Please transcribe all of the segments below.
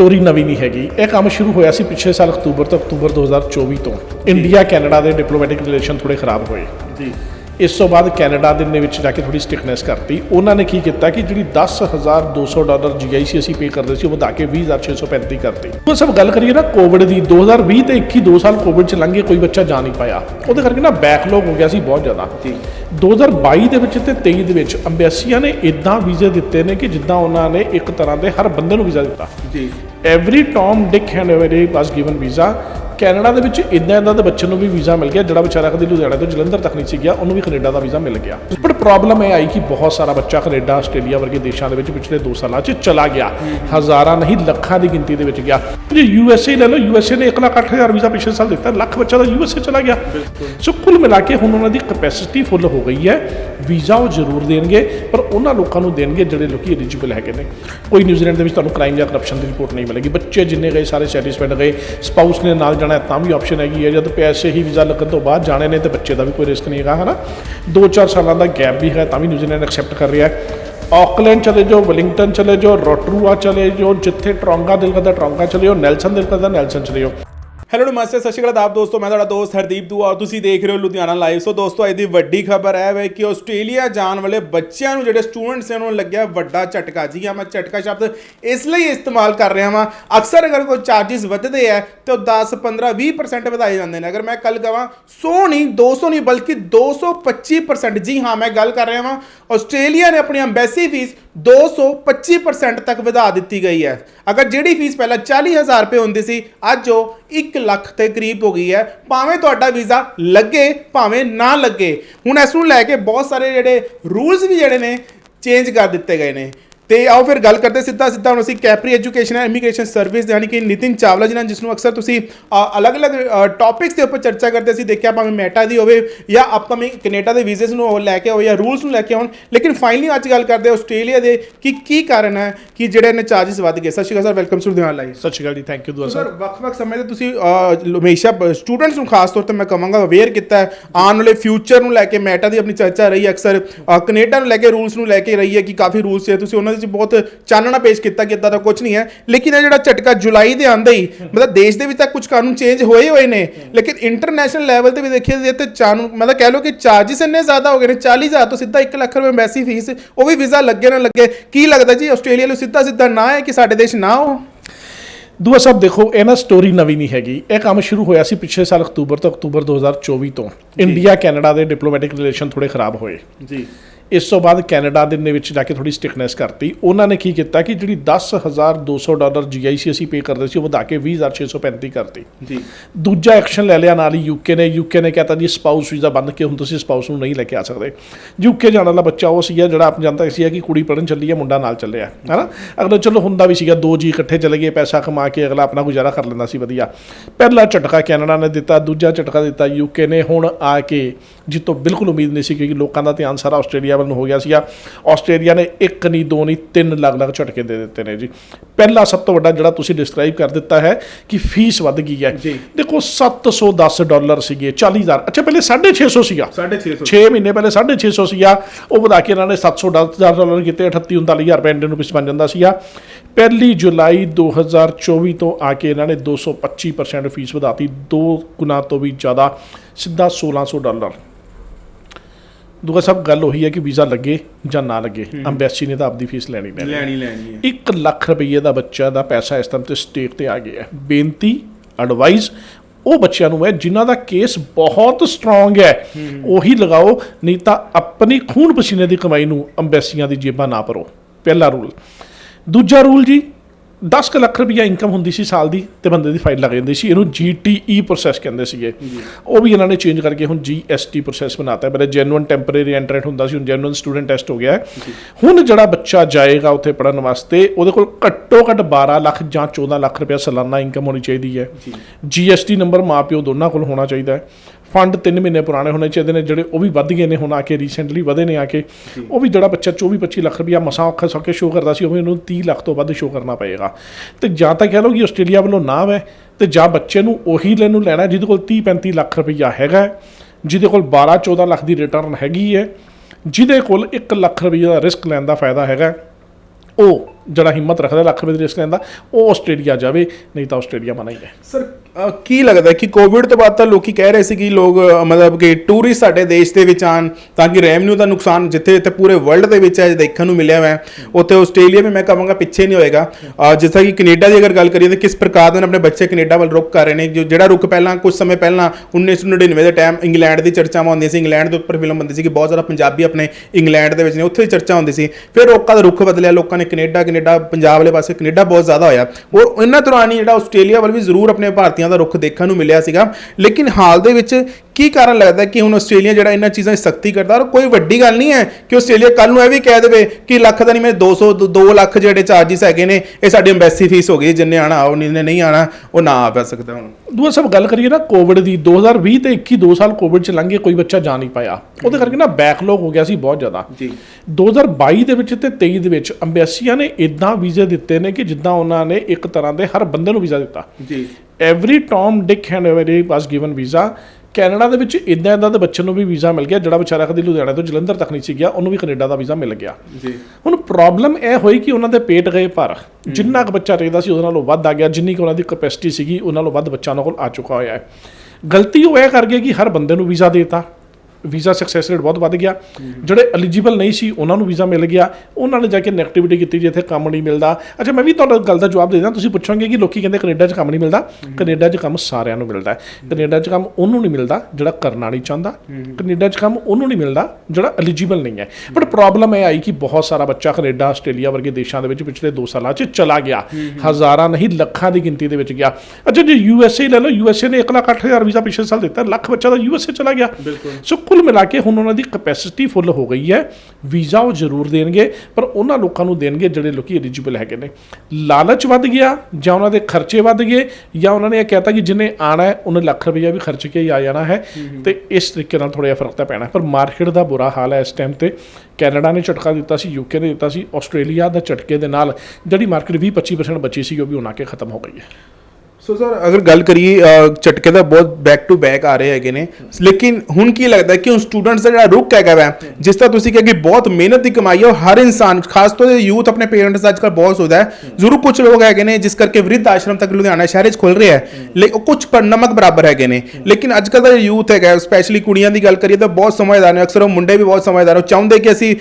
Story ਨਵੀਂ ਨਹੀਂ ਹੈਗੀ। ਇਹ ਕੰਮ ਸ਼ੁਰੂ ਹੋਇਆ ਸੀ ਪਿਛਲੇ ਸਾਲ ਅਕਤੂਬਰ ਤੋਂ ਅਕਤੂਬਰ 2024 ਤੋਂ। ਇੰਡੀਆ ਕੈਨੇਡਾ ਦੇ ਡਿਪਲੋਮੈਟਿਕ ਰਿਲੇਸ਼ਨ ਥੋੜੇ ਖਰਾਬ ਹੋਏ। ਜੀ। ਇਸ ਤੋਂ ਬਾਅਦ ਕੈਨੇਡਾ ਦੇ ਵਿੱਚ ਜਾ ਕੇ ਥੋੜੀ ਸਟਿਕਨੈਸ ਕਰਤੀ। ਉਹਨਾਂ ਨੇ ਕੀ ਕੀਤਾ ਕਿ ਜਿਹੜੀ 10200 ਡਾਲਰ ਜੀਆਈਸੀ ਅਸੀਂ ਪੇ ਕਰਦੇ ਸੀ ਉਹ ਵਧਾ ਕੇ 20635 ਕਰਤੀ। ਉਹ ਸਭ ਗੱਲ ਕਰੀਏ ਨਾ ਕੋਵਿਡ ਦੀ 2020 ਤੇ 21 ਦੋ ਸਾਲ ਕੋਵਿਡ ਚ ਲੰਘੇ ਕੋਈ ਬੱਚਾ ਜਾ ਨਹੀਂ ਪਾਇਆ। ਉਹਦੇ ਕਰਕੇ ਨਾ ਬੈਕਲੌਗ ਹੋ ਗਿਆ ਸੀ ਬਹੁਤ ਜ਼ਿਆਦਾ। ਜੀ। 2022 ਦੇ ਵਿੱਚ ਤੇ 23 ਦੇ ਵਿੱਚ ਅੰਬੈਸੀਆਂ ਨੇ ਇਦਾਂ ਵੀਜ਼ੇ ਦਿੱਤੇ ਨੇ ਕਿ ਜਿੱਦਾਂ ਉਹਨਾਂ ਨੇ ਇੱਕ ਤਰ੍ਹਾਂ ਦੇ ਹਰ ਬੰਦੇ ਨੂੰ ਵੀਜ਼ਾ ਦਿੱਤਾ। ਜੀ। Every Tom Dick and every was given visa Canada ਦੇ ਵਿੱਚ ਇਦਾਂ ਇਦਾਂ ਦੇ ਬੱਚੇ ਨੂੰ ਵੀ ਵੀਜ਼ਾ ਮਿਲ ਗਿਆ ਜਿਹੜਾ ਵਿਚਾਰਾ ਕਦੇ ਲੁਧਿਆਣਾ ਤੋਂ ਜਲੰਧਰ ਤੱਕ ਨਹੀਂ ਸੀ ਗਿਆ ਉਹਨੂੰ ਵੀ ਕੈਨੇਡਾ ਦਾ ਵੀਜ਼ਾ ਮਿਲ ਗਿਆ। ਪਰ ਪ੍ਰੋਬਲਮ ਇਹ ਆਈ ਕਿ ਬਹੁਤ ਸਾਰਾ ਬੱਚਾ ਕੈਨੇਡਾ ਆਸਟ੍ਰੇਲੀਆ ਵਰਗੇ ਦੇਸ਼ਾਂ ਦੇ ਵਿੱਚ ਪਿਛਲੇ 2 ਸਾਲਾਂ 'ਚ ਚਲਾ ਗਿਆ। ਹਜ਼ਾਰਾਂ ਨਹੀਂ ਲੱਖਾਂ ਦੀ ਗਿਣਤੀ ਦੇ ਵਿੱਚ ਗਿਆ। ਜੇ ਯੂ ਐਸ ਏ ਲੈ ਲਓ ਯੂ ਐਸ ਏ ਨੇ 1 ਲੱਖ 8000 ਵੀਜ਼ਾ ਪਿਛਲੇ ਸਾਲ ਦਿੱਤਾ ਲੱਖ ਬੱਚਾ ਐਸ ਏ ਚਲਾ ਗਿਆ। ਸੋ ਕੁੱਲ ਮਿਲਾ ਕੇ ਹੁਣ ਉਹਨਾਂ ਦੀ ਕੈਪੈਸਿਟੀ ਫੁੱਲ ਹੋ ਗਈ ਹੈ। ਵੀਜ਼ਾ ਉਹ ਜ਼ਰੂਰ ਦੇਣਗੇ ਪਰ ਉਹਨਾਂ ਲੋਕਾਂ ਨੂੰ ਦੇਣਗੇ ਜਿਹੜੇ ਲੋਕੀ ਐਲੀਜੀਬਲ ਹੈਗੇ ਨੇ। ਕੋਈ ਨਿਊਜ਼ੀਲੈਂਡ ਦੇ ਵਿੱਚ ਤੁਹਾਨੂੰ ਕ੍ਰਾਈਮ ਜਾਂ ਕਰਪਸ਼ਨ ਦੀ ਰਿਪੋਰਟ ਨਹੀਂ ਮਿਲੇਗੀ। ਬੱਚੇ ਜਿੰਨੇ ਗਏ ਸਾਰੇ ਸੈਟੀਸਫਾਈਡ ਗਏ। ਸਪਾਊਸ ਨੇ ਨਾਲ ਜਾਣਾ ਹੈ, ਤਾਂ ਵੀ ਆਪਸ਼ਨ ਹੈਗੀ ਹੈ। ਜਦ ਪੈਸੇ ਹੀ ਵੀਜ਼ਾ ਲੱਗਣ ਤੋਂ ਬਾਅਦ ਜਾਣੇ ਨੇ, ਤੇ ਬੱਚੇ ਦਾ ਵੀ ਕੋਈ ਰਿਸਕ ਨਹੀਂ ਹੈਗਾ, ਹਨਾ? 2-4 ਸਾਲਾਂ ਦਾ ਗੈਪ ਵੀ ਹੈ, ਤਾਂ ਵੀ ਨਿਊਜ਼ੀਲੈਂਡ ਐਕਸੈਪਟ ਕਰ ਰਿਹਾ ਹੈ। ਆਕਲੈਂਡ ਚਲੇ ਜਾਓ ਵੈਲਿੰਗਟਨ ਚਲੇ ਜਾਓ ਰੋਟਰੂਆ ਚਲੇ ਜਾਓ, ਜਿੱਥੇ ਟਰੋਂਗਾ ਦਿਲ ਕਰਦਾ ਟਰੋਂਗਾ ਚਲੇ ਜਾਓ ਨੈਲਸਨ ਦਿਲ ਕਰਦਾ ਨੈਲਸਨ ਚਲੇ ਜਾਓ। ਹੈਲੋ ਨਮਸਤੇ ਸਤਿ ਸ਼੍ਰੀ ਅਕਾਲ ਆਪ ਦੋਸਤੋ, ਮੈਂ ਤੁਹਾਡਾ ਦੋਸਤ ਹਰਦੀਪ ਦੂਆ ਔਰ ਤੁਸੀਂ ਦੇਖ ਰਹੇ ਹੋ ਲੁਧਿਆਣਾ ਲਾਈਵ ਸੋ ਦੋਸਤੋ, ਅੱਜ ਦੀ ਵੱਡੀ ਖਬਰ ਹੈ ਵੇ ਕਿ ਆਸਟ੍ਰੇਲੀਆ ਜਾਣ ਵਾਲੇ ਬੱਚਿਆਂ ਨੂੰ, ਜਿਹੜੇ ਸਟੂਡੈਂਟਸ ਨੇ, ਉਹਨਾਂ ਨੂੰ ਲੱਗਿਆ ਵੱਡਾ ਝਟਕਾ। ਜੀ ਹਾਂ, ਮੈਂ ਝਟਕਾ ਸ਼ਬਦ ਇਸ ਲਈ ਇਸਤੇਮਾਲ ਕਰ ਰਿਹਾ ਵਾਂ। ਅਕਸਰ ਅਗਰ ਕੋਈ ਚਾਰजेस ਵੱਧਦੇ ਆ, ਤੇ ਉਹ 10 15 20% ਵਧਾਏ ਜਾਂਦੇ ਨੇ। ਅਗਰ ਮੈਂ ਕੱਲ ਕਹਾਂ 100 ਨਹੀਂ 200 ਨਹੀਂ, ਬਲਕਿ 225% ਜੀ ਹਾਂ, ਮੈਂ ਗੱਲ ਕਰ ਰਿਹਾ ਵਾਂ। ਆਸਟ੍ਰੇਲੀਆ ਨੇ ਆਪਣੀ ਐਮਬੈਸੀ ਫੀਸ 225% ਤੱਕ ਵਧਾ ਦਿੱਤੀ ਗਈ ਹੈ। ਅਗਰ ਜਿਹੜੀ ਫੀਸ ਪਹਿਲਾਂ 40000 ਰੁਪਏ ਹੁੰਦੀ ਸੀ, ਅੱਜ ਉਹ 1 ਲੱਖ ਦੇ ਕਰੀਬ ਹੋ ਗਈ ਹੈ। ਭਾਵੇਂ ਤੁਹਾਡਾ ਵੀਜ਼ਾ ਲੱਗੇ, ਭਾਵੇਂ ਨਾ ਲੱਗੇ। ਹੁਣ ਇਸ ਨੂੰ ਲੈ ਕੇ ਬਹੁਤ ਸਾਰੇ ਜਿਹੜੇ ਰੂਲਸ ਵੀ ਜਿਹੜੇ ਨੇ ਚੇਂਜ ਕਰ ਦਿੱਤੇ ਗਏ ਨੇ। ਤੇ ਆਓ ਫਿਰ ਗੱਲ ਕਰਦੇ ਸਿੱਧਾ ਸਿੱਧਾ ਹੁਣ ਅਸੀਂ Capri education and immigration service ਯਾਨੀ ਕਿ ਨਿਤਿਨ ਚਾਵਲਾ ਜੀ ਨਾਲ ਜਿਸ ਨੂੰ ਅਕਸਰ ਤੁਸੀਂ ਅਲੱਗ-ਅਲੱਗ ਟੌਪਿਕਸ ਦੇ ਉੱਪਰ ਚਰਚਾ ਕਰਦੇ ਸੀ ਦੇਖਿਆ ਭਾਵੇਂ ਮੈਟਾ ਦੀ ਹੋਵੇ ਜਾਂ ਅਪਕਮਿੰਗ ਕੈਨੇਡਾ ਦੇ ਵੀਜ਼ੇ ਨੂੰ ਲੈ ਕੇ ਹੋਵੇ ਜਾਂ ਰੂਲਸ ਨੂੰ ਲੈ ਕੇ ਆਉਣ ਲੇਕਿਨ ਫਾਈਨਲੀ ਅੱਜ ਗੱਲ ਕਰਦੇ ਆਸਟ੍ਰੇਲੀਆ ਦੇ ਕਿ ਕੀ ਕਾਰਨ ਹੈ ਕਿ ਜਿਹੜੇ ਨੇ ਚਾਰजेस ਵੱਧ ਗਏ। ਸਤਿ ਸ਼੍ਰੀ ਅਕਾਲ sir welcome to Diwan live ਸਤਿ ਸ਼੍ਰੀ ਅਕਾਲ ਜੀ ਥੈਂਕ ਯੂ ਦੁਆ ਸਰ ਵੱਖ-ਵੱਖ ਸਮੇਂ ਤੇ ਤੁਸੀਂ ਹਮੇਸ਼ਾ ਸਟੂਡੈਂਟਸ ਨੂੰ ਖਾਸ ਤੌਰ ਤੇ ਮੈਂ ਕਹਾਂਗਾ ਅਵੇਅਰ ਕੀਤਾ ਆਉਣ ਵਾਲੇ ਫਿਊਚਰ ਨੂੰ ਲੈ ਕੇ ਮੈਟਾ ਦੀ ਆਪਣੀ ਚਰਚਾ ਰਹੀ ਅਕਸਰ ਕੈਨੇਡਾ ਨੂੰ ਲੈ ਕੇ ਰੂਲਸ ਨੂੰ ਲੈ ਕੇ ਰਹੀ ਹੈ ਕਿ ਕਾਫੀ ਰੂਲਸ ਹੈ ਤੁਸੀਂ ਉਹਨਾਂ ਵਿੱਚ ਬਹੁਤ ਚਾਨਣਾ ਪੇਸ਼ ਕੀਤਾ ਕਿ ਇਦਾਂ ਦਾ ਕੁਝ ਨਹੀਂ ਹੈ। ਲੇਕਿਨ ਇਹ ਜਿਹੜਾ ਝਟਕਾ ਜੁਲਾਈ ਦੇ ਆਂਦੇ ਹੀ ਮਤਲਬ ਦੇਸ਼ ਦੇ ਵਿੱਚ ਤਾਂ ਕੁਝ ਕਾਨੂੰਨ ਚੇਂਜ ਹੋਏ ਹੋਏ ਨੇ ਲੇਕਿਨ ਇੰਟਰਨੈਸ਼ਨਲ ਲੈਵਲ ਤੇ ਵੀ ਦੇਖਿਆ ਜਾਏ ਤੇ ਚਾਨੂ ਮਤਲਬ ਕਹਿ ਲਓ ਕਿ ਚਾਰजेस ਇੰਨੇ ਜ਼ਿਆਦਾ ਹੋ ਗਏ ਨੇ 40000 ਤੋਂ ਸਿੱਧਾ 1 ਲੱਖ ਰੁਪਏ ਐਮਬੈਸੀ ਫੀਸ ਉਹ ਵੀ ਵੀਜ਼ਾ ਲੱਗੇ ਨਾ ਲੱਗੇ ਕੀ ਲੱਗਦਾ ਜੀ ਆਸਟ੍ਰੇਲੀਆ ਨੂੰ ਸਿੱਧਾ ਸਿੱਧਾ ਨਾ ਹੈ ਕਿ ਸਾਡੇ ਦੇਸ਼ ਨਾ ਹੋ? ਦੁਆ ਸਾਹਿਬ ਦੇਖੋ ਇਹ ਨਾ ਸਟੋਰੀ ਨਵੀਂ ਨਹੀਂ ਹੈਗੀ। ਇਹ ਕੰਮ ਸ਼ੁਰੂ ਹੋਇਆ ਸੀ ਪਿਛਲੇ ਸਾਲ ਅਕਤੂਬਰ ਤੋਂ ਅਕਤੂਬਰ 2024 ਤੋਂ। ਇੰਡੀਆ ਕੈਨੇਡਾ ਦੇ ਡਿਪਲੋਮੈਟਿਕ ਰਿਲੇਸ਼ਨ ਥੋੜੇ ਖਰਾਬ ਹੋਏ। ਜੀ। ਇਸ ਤੋਂ ਬਾਅਦ ਕੈਨੇਡਾ ਦੇ ਨੇ ਵਿੱਚ ਜਾ ਕੇ ਥੋੜੀ ਸਟਿਕਨੈਸ ਕਰਤੀ। ਉਹਨਾਂ ਨੇ ਕੀ ਕੀਤਾ ਕਿ ਜਿਹੜੀ 10200 ਡਾਲਰ ਜੀਆਈਸੀ ਅਸੀਂ ਪੇ ਕਰਦੇ ਸੀ ਉਹ ਵਧਾ ਕੇ 20635 ਕਰਤੀ। ਜੀ। ਦੂਜਾ ਐਕਸ਼ਨ ਲੈ ਲਿਆ ਨਾਲ ਹੀ ਯੂਕੇ ਨੇ। ਯੂਕੇ ਨੇ ਕਹਤਾ ਜੀ ਸਪਾਊਸ ਵੀਜ਼ਾ ਬੰਦ ਕੇ ਹੁਣ ਤੁਸੀਂ ਸਪਾਊਸ ਨੂੰ ਨਹੀਂ ਲੈ ਕੇ ਆ ਸਕਦੇ। ਯੂਕੇ ਜਾਣ ਵਾਲਾ ਬੱਚਾ ਉਹ ਸੀਗਾ ਜਿਹੜਾ ਆਪ ਜਾਣਦਾ ਸੀ ਕਿ ਕੁੜੀ ਪੜਨ ਚੱਲੀ ਹੈ ਮੁੰਡਾ ਨਾਲ ਚੱਲਿਆ। ਹੈਨਾ? ਅਗਲਾ ਚਲੋ ਹੁੰਦਾ ਵੀ ਸੀਗਾ ਦੋ ਜੀ ਇਕੱਠੇ ਚਲੇ ਗਏ ਪੈਸਾ ਕਮਾ ਕੇ ਅਗਲਾ ਆਪਣਾ ਗੁਜ਼ਾਰਾ ਕਰ ਲੈਂਦਾ ਸੀ ਵਧੀਆ। ਪਹਿਲਾ ਝਟਕਾ ਕੈਨੇਡਾ ਨੇ ਦਿੱਤਾ ਦੂਜਾ ਝਟਕਾ ਦਿੱਤਾ ਯੂਕੇ ਨੇ। ਹੁਣ ਆ ਕੇ ਜਿੱਤੋਂ ਬਿਲਕੁਲ ਉਮੀਦ ਨਹੀਂ ਸੀ ਕਿਉਂਕਿ ਲੋਕਾਂ ਦਾ ਧਿਆਨ ਸਾਰਾ ਆਸਟ੍ਰੇਲੀਆ ਵੱਲ ਨੂੰ ਹੋ ਗਿਆ ਸੀਗਾ। ਆਸਟ੍ਰੇਲੀਆ ਨੇ ਇੱਕ ਨਹੀਂ ਦੋ ਨਹੀਂ ਤਿੰਨ ਅਲੱਗ-ਅਲੱਗ ਝਟਕੇ ਦੇ ਦਿੱਤੇ ਨੇ ਜੀ। ਪਹਿਲਾ ਸਭ ਤੋਂ ਵੱਡਾ ਜਿਹੜਾ ਤੁਸੀਂ ਡਿਸਕ੍ਰਾਈਬ ਕਰ ਦਿੱਤਾ ਹੈ ਕਿ ਫੀਸ ਵੱਧ ਗਈ ਹੈ। ਦੇਖੋ 710 ਡਾਲਰ ਸੀਗੇ 40000 ਅੱਛਾ ਪਹਿਲੇ 650 ਸੀਗਾ। 650 6 ਮਹੀਨੇ ਪਹਿਲੇ 650 ਸੀਗਾ। ਉਹ ਵਧਾ ਕੇ ਇਹਨਾਂ ਨੇ 710 ਡਾਲਰ ਕੀਤੇ 38 39000 ਰੁਪਏ ਇੰਡੀਅਨ ਰੁਪੀਸ ਬਣ ਜਾਂਦਾ ਸੀਗਾ। ਪਹਿਲੀ ਜੁਲਾਈ 2024 ਤੋਂ ਆ ਕੇ ਇਹਨਾਂ ਨੇ 225% ਫੀਸ ਵਧਾਤੀ ਦੋ ਗੁਣਾ ਤੋਂ ਵੀ ਜ਼ਿਆਦਾ ਸਿੱਧਾ 1600 ਡਾਲਰ। ਦੂਗਾ ਸਭ ਗੱਲ ਉਹੀ ਹੈ ਕਿ ਵੀਜ਼ਾ ਲੱਗੇ ਜਾਂ ਨਾ ਲੱਗੇ। ਅੰਬੈਸੀ ਨੇ ਤਾਂ ਆਪਦੀ ਫੀਸ ਲੈਣੀ। ਲੈਣੀ ਲੈਣੀ ਹੈ। 1 ਲੱਖ ਰੁਪਏ ਦਾ ਬੱਚਾ ਦਾ ਪੈਸਾ ਇਸ ਟਾਈਮ ਤੇ ਸਟੇਕ ਤੇ ਆ ਗਿਆ ਹੈ। ਬੇਨਤੀ ਐਡਵਾਈਸ ਉਹ ਬੱਚਿਆਂ ਨੂੰ ਹੈ ਜਿਨ੍ਹਾਂ ਦਾ ਕੇਸ ਬਹੁਤ ਸਟਰੋਂਗ ਹੈ। ਉਹੀ ਲਗਾਓ ਨਹੀਂ ਤਾਂ ਆਪਣੀ ਖੂਨ ਪਸੀਨੇ ਦੀ ਕਮਾਈ ਨੂੰ ਅੰਬੈਸੀਆਂ ਦੀ ਜੇਬਾਂ ਨਾ ਭਰੋ। ਪਹਿਲਾ ਰੂਲ ਦੂਜਾ ਰੂਲ ਜੀ 10 ਕੁ ਲੱਖ ਰੁਪਈਆ ਇਨਕਮ ਹੁੰਦੀ ਸੀ ਸਾਲ ਦੀ ਤੇ ਬੰਦੇ ਦੀ ਫਾਈਲ ਲੱਗ ਜਾਂਦੀ ਸੀ। ਇਹਨੂੰ GTE ਪ੍ਰੋਸੈਸ ਕਹਿੰਦੇ ਸੀਗੇ। ਉਹ ਵੀ ਇਹਨਾਂ ਨੇ ਚੇਂਜ ਕਰਕੇ ਹੁਣ GST ਪ੍ਰੋਸੈਸ ਬਣਾਤਾ ਹੈ। ਪਹਿਲੇ ਜੈਨੂਇਨ ਟੈਂਪਰੇਰੀ ਐਂਟਰੈਂਟ ਹੁੰਦਾ ਸੀ ਹੁਣ ਜੈਨੂਇਨ ਸਟੂਡੈਂਟ ਟੈਸਟ ਹੋ ਗਿਆ ਹੈ। ਹੁਣ ਜਿਹੜਾ ਬੱਚਾ ਜਾਏਗਾ ਉੱਥੇ ਪੜਨ ਵਾਸਤੇ ਉਹਦੇ ਕੋਲ ਘੱਟੋ ਘੱਟ 12 ਲੱਖ ਜਾਂ 14 ਲੱਖ ਰੁਪਇਆ ਸਾਲਾਨਾ ਇਨਕਮ ਹੋਣੀ ਚਾਹੀਦੀ ਹੈ। GST ਨੰਬਰ ਮਾਪਿਓ ਦੋਨਾਂ ਕੋਲ ਹੋਣਾ ਚਾਹੀਦਾ ਹੈ। ਫੰਡ 3 ਮਹੀਨੇ ਪੁਰਾਣੇ ਹੋਣੇ ਚਾਹੀਦੇ ਨੇ ਜਿਹੜੇ ਉਹ ਵੀ ਵੱਧ ਗਏ ਨੇ ਹੁਣ ਆ ਕੇ ਰੀਸੈਂਟਲੀ ਵਧੇ ਨੇ ਆ ਕੇ ਉਹ ਵੀ ਜਿਹੜਾ ਬੱਚਾ 24 25 ਲੱਖ ਰੁਪਇਆ ਮਸਾਂ ਔਖਾ ਸੌਕੇ ਸ਼ੋਅ ਕਰਦਾ ਸੀ ਉਹ ਵੀ ਉਹਨੂੰ 30 ਲੱਖ ਤੋਂ ਵੱਧ ਸ਼ੋਅ ਕਰਨਾ ਪਏਗਾ। ਤੇ ਜਾਂ ਤਾਂ ਕਹਿ ਲਓ ਕਿ ਆਸਟ੍ਰੇਲੀਆ ਵੱਲੋਂ ਨਾ ਹੈ ਤੇ ਜਾਂ ਬੱਚੇ ਨੂੰ ਉਹੀ ਲੈਣ ਨੂੰ ਲੈਣਾ ਜਿਹਦੇ ਕੋਲ 30 35 ਲੱਖ ਰੁਪਇਆ ਹੈਗਾ ਜਿਹਦੇ ਕੋਲ 12 14 ਲੱਖ ਦੀ ਰਿਟਰਨ ਹੈਗੀ ਹੈ ਜਿਹਦੇ ਕੋਲ 1 ਲੱਖ ਰੁਪਏ ਦਾ ਰਿਸਕ ਲੈਣ ਦਾ ਫਾਇਦਾ ਹੈਗਾ ਉਹ ਜਿਹੜਾ ਹਿੰਮਤ ਰੱਖਦਾ ਲੱਖ ਰੁਪਏ ਦੀ ਰਿਸਕ ਲੈਂਦਾ ਉਹ ਆਸਟ੍ਰੇਲੀਆ ਜਾਵੇ ਨਹੀਂ ਤਾਂ ਆਸਟ੍ਰੇਲੀਆ ਮਨਾ ਹੀ ਹੈ। ਸਰ ਕੀ ਲੱਗਦਾ ਕਿ ਕੋਵਿਡ ਤੋਂ ਬਾਅਦ ਤਾਂ ਲੋਕੀ ਕਹਿ ਰਹੇ ਸੀ ਕਿ ਲੋਕ ਮਤਲਬ ਕਿ ਟੂਰਿਸਟ ਸਾਡੇ ਦੇਸ਼ ਦੇ ਵਿੱਚ ਆਣ ਤਾਂ ਕਿ ਰੈਵਨਿਊ ਦਾ ਨੁਕਸਾਨ ਜਿੱਥੇ ਜਿੱਥੇ ਪੂਰੇ ਵਰਲਡ ਦੇ ਵਿੱਚ ਹੈ ਦੇਖਣ ਨੂੰ ਮਿਲਿਆ ਹੋਇਆ ਹੈ, ਉੱਥੇ ਆਸਟ੍ਰੇਲੀਆ ਵੀ ਮੈਂ ਕਹਾਂਗਾ ਪਿੱਛੇ ਨਹੀਂ ਹੋਏਗਾ। ਅ, ਜਿਸ ਤਰ੍ਹਾਂ ਕਿ ਕੈਨੇਡਾ ਦੀ ਅਗਰ ਗੱਲ ਕਰੀਏ ਤਾਂ ਕਿਸ ਪ੍ਰਕਾਰ ਦੇ ਨਾਲ ਆਪਣੇ ਬੱਚੇ ਕੈਨੇਡਾ ਵੱਲ ਰੁਕ ਕਰ ਰਹੇ ਨੇ ਜੋ ਜਿਹੜਾ ਰੁਕ ਪਹਿਲਾਂ ਕੁਝ ਸਮੇਂ ਪਹਿਲਾਂ 1999 ਦੇ ਟਾਈਮ ਇੰਗਲੈਂਡ ਦੀ ਚਰਚਾਵਾਂ ਹੁੰਦੀਆਂ ਸੀ ਇੰਗਲੈਂਡ ਦੇ ਉੱਪਰ ਫਿਲਮ ਬੰਦੀ ਸੀ ਕਿ ਬਹੁਤ ਜ਼ਿਆਦਾ ਪੰਜਾਬੀ ਆਪਣੇ ਇੰਗਲੈਂਡ ਦੇ ਵਿੱਚ ਨੇ ਉੱਥੇ ਦੀ ਚਰਚਾ ਹੁੰਦੀ ਸੀ। ਫਿਰ ਲੋਕਾਂ ਦਾ ਰੁਖ ਬਦਲਿਆ ਲੋਕਾਂ ਨੇ ਕੈਨੇਡਾ ਕੈਨੇਡਾ, ਪੰਜਾਬ ਵਾਲੇ ਪਾਸੇ ਕੈਨੇਡਾ ਬਹੁਤ ਜ਼ਿਆਦਾ ਹੋਇਆ। ਔਰ ਇਹਨਾਂ ਦੌਰਾਨ ਹੀ ਜਿਹੜਾ ਆਸਟ੍ਰੇਲੀਆ ਵੱਲ ਵੀ ਜ਼ਰੂਰ ਆਪਣੇ ਭਾਰਤੀਆਂ ਦਾ ਰੁਖ ਦੇਖਣ ਨੂੰ ਮਿਲਿਆ ਸੀਗਾ। ਲੇਕਿਨ ਹਾਲ ਦੇ ਵਿੱਚ ਕੀ ਕਾਰਨ ਲੱਗਦਾ ਕਿ ਹੁਣ ਆਸਟ੍ਰੇਲੀਆ ਜਿਹੜਾ ਇਹਨਾਂ ਚੀਜ਼ਾਂ 'ਚ ਸਖਤੀ ਕਰਦਾ ਔਰ ਕੋਈ ਵੱਡੀ ਗੱਲ ਨਹੀਂ ਹੈ ਕਿ ਆਸਟ੍ਰੇਲੀਆ ਕੱਲ ਨੂੰ ਇਹ ਵੀ ਕਹਿ ਦੇਵੇ ਕਿ ਲੱਖ ਦਾ ਨਹੀਂ ਮੈਂ 200 2 ਲੱਖ ਜਿਹੜੇ ਚਾਰजेस ਹੈਗੇ ਨੇ ਇਹ ਸਾਡੀ ਐਮਬੈਸੀ ਫੀਸ ਹੋ ਗਈ ਜਿੰਨੇ ਆਣਾ ਉਹ ਜਿਹਨੇ ਨਹੀਂ ਆਣਾ ਉਹ ਨਾ ਆ ਪੈ ਸਕਦਾ ਹੁਣ। ਦੂਆ ਸਭ ਗੱਲ ਕਰੀਏ ਨਾ ਕੋਵਿਡ ਦੀ 2020 ਤੇ 21 ਦੋ ਸਾਲ ਕੋਵਿਡ ਚ ਲੰਘੇ ਕੋਈ ਬੱਚਾ ਜਾ ਨਹੀਂ ਪਾਇਆ। ਉਹਦੇ ਕਰਕੇ ਨਾ ਬੈਕਲੌਗ ਹੋ ਗਿਆ ਸੀ ਬਹੁਤ ਜ਼ਿਆਦਾ। ਜੀ। 2022 ਦੇ ਵਿੱਚ ਤੇ 23 ਦੇ ਵਿੱਚ ਅੰਬੈਸੀਆਂ ਨੇ ਇਦਾਂ ਵੀਜ਼ੇ ਦਿੱਤੇ ਨੇ ਕਿ ਜਿੱਦਾਂ ਉਹਨਾਂ ਨੇ ਇੱਕ ਤਰ੍ਹਾਂ ਦੇ ਹਰ ਬੰਦੇ ਨੂੰ ਵੀਜ਼ਾ ਦਿੱਤਾ। ਜੀ। Every Tom Dick and every was given visa Canada ਦੇ ਵਿੱਚ ਇਦਾਂ ਇਦਾਂ ਦੇ ਬੱਚੇ ਨੂੰ ਵੀ ਵੀਜ਼ਾ ਮਿਲ ਗਿਆ ਜਿਹੜਾ ਵਿਚਾਰਾ ਕਦੀ ਲੁਧਿਆਣਾ ਤੋਂ ਜਲੰਧਰ ਤੱਕ ਨਹੀਂ ਸੀ ਗਿਆ ਉਹਨੂੰ ਵੀ ਕੈਨੇਡਾ ਦਾ ਵੀਜ਼ਾ ਮਿਲ ਗਿਆ। ਜੀ। ਹੁਣ ਪ੍ਰੋਬਲਮ ਇਹ ਹੋਈ ਕਿ ਉਹਨਾਂ ਦੇ ਪੇਟ ਗਏ ਭਰ। ਜਿੰਨਾ ਕੁ ਬੱਚਾ ਚਾਹੀਦਾ ਸੀ ਉਹਦੇ ਨਾਲੋਂ ਵੱਧ ਆ ਗਿਆ ਜਿੰਨੀ ਕੁ ਉਹਨਾਂ ਦੀ ਕੈਪੈਸਿਟੀ ਸੀਗੀ ਉਹਨਾਂ ਨਾਲੋਂ ਵੱਧ ਬੱਚਾ ਉਹਨਾਂ ਕੋਲ ਆ ਚੁੱਕਾ ਹੋਇਆ ਹੈ। ਗਲਤੀ ਉਹ ਇਹ ਕਰ ਗਏ ਕਿ ਹਰ ਬੰਦੇ ਨੂੰ ਵੀਜ਼ਾ ਦੇਤਾ। ਵੀਜ਼ਾ ਸਕਸੈਸ ਰੇਟ ਬਹੁਤ ਵੱਧ ਗਿਆ। ਜਿਹੜੇ ਐਲੀਜੀਬਲ ਨਹੀਂ ਸੀ ਉਹਨਾਂ ਨੂੰ ਵੀਜ਼ਾ ਮਿਲ ਗਿਆ। ਉਹਨਾਂ ਨੇ ਜਾ ਕੇ ਨੈਗੇਟਿਵਿਟੀ ਕੀਤੀ ਜਿੱਥੇ ਕੰਮ ਨਹੀਂ ਮਿਲਦਾ। ਅੱਛਾ ਮੈਂ ਵੀ ਤੁਹਾਡਾ ਗੱਲ ਦਾ ਜਵਾਬ ਦੇ ਦਾਂ ਤੁਸੀਂ ਪੁੱਛੋਗੇ ਕਿ ਲੋਕੀ ਕਹਿੰਦੇ ਕੈਨੇਡਾ 'ਚ ਕੰਮ ਨਹੀਂ ਮਿਲਦਾ। ਕੈਨੇਡਾ 'ਚ ਕੰਮ ਸਾਰਿਆਂ ਨੂੰ ਮਿਲਦਾ। ਹੈ ਕੈਨੇਡਾ 'ਚ ਕੰਮ ਉਹਨੂੰ ਨਹੀਂ ਮਿਲਦਾ ਜਿਹੜਾ ਕਰਨਾ ਨਹੀਂ ਚਾਹੁੰਦਾ। ਕੈਨੇਡਾ 'ਚ ਕੰਮ ਉਹਨੂੰ ਨਹੀਂ ਮਿਲਦਾ ਜਿਹੜਾ ਐਲੀਜੀਬਲ ਨਹੀਂ ਹੈ। ਬਟ ਪ੍ਰੋਬਲਮ ਇਹ ਆਈ ਕਿ ਬਹੁਤ ਸਾਰਾ ਬੱਚਾ ਕੈਨੇਡਾ ਆਸਟ੍ਰੇਲੀਆ ਵਰਗੇ ਦੇਸ਼ਾਂ ਦੇ ਵਿੱਚ ਪਿਛਲੇ 2 ਸਾਲਾਂ 'ਚ ਚਲਾ ਗਿਆ। ਹਜ਼ਾਰਾਂ ਨਹੀਂ ਲੱਖਾਂ ਦੀ ਗਿਣਤੀ ਦੇ ਵਿੱਚ ਗਿਆ। ਅੱਛਾ ਜੇ ਯੂ ਐਸ ਏ ਲੈ ਲਓ ਯੂ ਐਸ ਏ ਨੇ 1 ਲੱਖ 8000 ਵੀਜ਼ਾ ਪਿਛਲੇ ਸਾਲ ਦਿੱਤਾ। ਲੱਖ ਬੱਚਾ ਐਸ ਏ ਚਲਾ ਗਿਆ। ਸੋ ਕੁੱਲ ਮਿਲਾ ਕੇ ਹੁਣ ਉਹਨਾਂ ਦੀ ਕੈਪੈਸਿਟੀ ਫੁੱਲ ਹੋ ਗਈ ਹੈ। ਵੀਜ਼ਾ ਉਹ ਜ਼ਰੂਰ ਦੇਣਗੇ ਪਰ ਉਹਨਾਂ ਲੋਕਾਂ ਨੂੰ ਦੇਣਗੇ ਜਿਹੜੇ ਲੋਕੀ ਐਲੀਜੀਬਲ ਹੈਗੇ ਨੇ। ਲਾਲਚ ਵੱਧ ਗਿਆ ਜਾਂ ਉਹਨਾਂ ਦੇ ਖਰਚੇ ਵੱਧ ਗਏ ਜਾਂ ਉਹਨਾਂ ਨੇ ਇਹ ਕਹਿਤਾ ਕਿ ਜਿਹਨੇ ਆਣਾ ਹੈ ਉਹਨੇ ਲੱਖ ਰੁਪਈਆ ਵੀ ਖਰਚ ਕੇ ਹੀ ਆ ਜਾਣਾ ਹੈ। ਤੇ ਇਸ ਤਰੀਕੇ ਨਾਲ ਥੋੜਾ ਜਿਹਾ ਫ਼ਰਕ ਤਾਂ ਪੈਣਾ। ਪਰ ਮਾਰਕੀਟ ਦਾ ਬੁਰਾ ਹਾਲ ਹੈ ਇਸ ਟਾਈਮ ਤੇ। ਕੈਨੇਡਾ ਨੇ ਝਟਕਾ ਦਿੱਤਾ ਸੀ ਯੂਕੇ ਨੇ ਦਿੱਤਾ ਸੀ ਆਸਟ੍ਰੇਲੀਆ ਦਾ ਝਟਕੇ ਦੇ ਨਾਲ ਜਿਹੜੀ ਮਾਰਕੀਟ 20-25% ਬਚੀ ਸੀ ਉਹ ਵੀ ਉਹਨਾਂ ਕੇ ਖਤਮ ਹੋ ਗਈ ਹੈ। ਸੋ ਸਰ ਅਗਰ ਗੱਲ ਕਰੀਏ ਅ, ਝਟਕੇ ਦਾ ਬਹੁਤ ਬੈਕ ਟੂ ਬੈਕ ਆ ਰਹੇ ਹੈਗੇ ਨੇ ਲੇਕਿਨ ਹੁਣ ਕੀ ਲੱਗਦਾ ਕਿ ਹੁਣ ਸਟੂਡੈਂਟਸ ਦਾ ਜਿਹੜਾ ਰੁਕ ਹੈਗਾ ਵੈ ਜਿਸ ਤਰ੍ਹਾਂ ਤੁਸੀਂ ਕਿਹਾ ਕਿ ਬਹੁਤ ਮਿਹਨਤ ਦੀ ਕਮਾਈ ਹੈ ਔਰ ਹਰ ਇਨਸਾਨ ਖਾਸ ਤੌਰ ਤੇ ਯੂਥ ਆਪਣੇ ਪੇਰੈਂਟਸ ਅੱਜ ਕੱਲ੍ਹ ਬਹੁਤ ਸੋਚਦਾ ਹੈ ਜ਼ਰੂਰ ਕੁਝ ਲੋਕ ਹੈਗੇ ਨੇ ਜਿਸ ਕਰਕੇ ਵਿਰਧ ਆਸ਼ਰਮ ਤੱਕ ਲੁਧਿਆਣਾ ਸ਼ਹਿਰ 'ਚ ਖੁੱਲ ਰਿਹਾ ਹੈ ਲੇਕਿਨ ਕੁਝ ਪਰ ਨਮਕ ਬਰਾਬਰ ਹੈਗੇ ਨੇ ਲੇਕਿਨ ਅੱਜ ਕੱਲ੍ਹ ਦਾ ਯੂਥ ਹੈਗਾ ਸਪੈਸ਼ਲੀ ਕੁੜੀਆਂ ਦੀ ਗੱਲ ਕਰੀਏ ਤਾਂ ਬਹੁਤ ਸਮਝਦਾਰ ਨੇ ਅਕਸਰ ਉਹ ਮੁੰਡੇ ਵੀ ਬਹੁਤ ਸਮਝਦਾਰ ਹੋ ਚਾਹੁੰਦੇ ਕਿ ਅਸੀਂ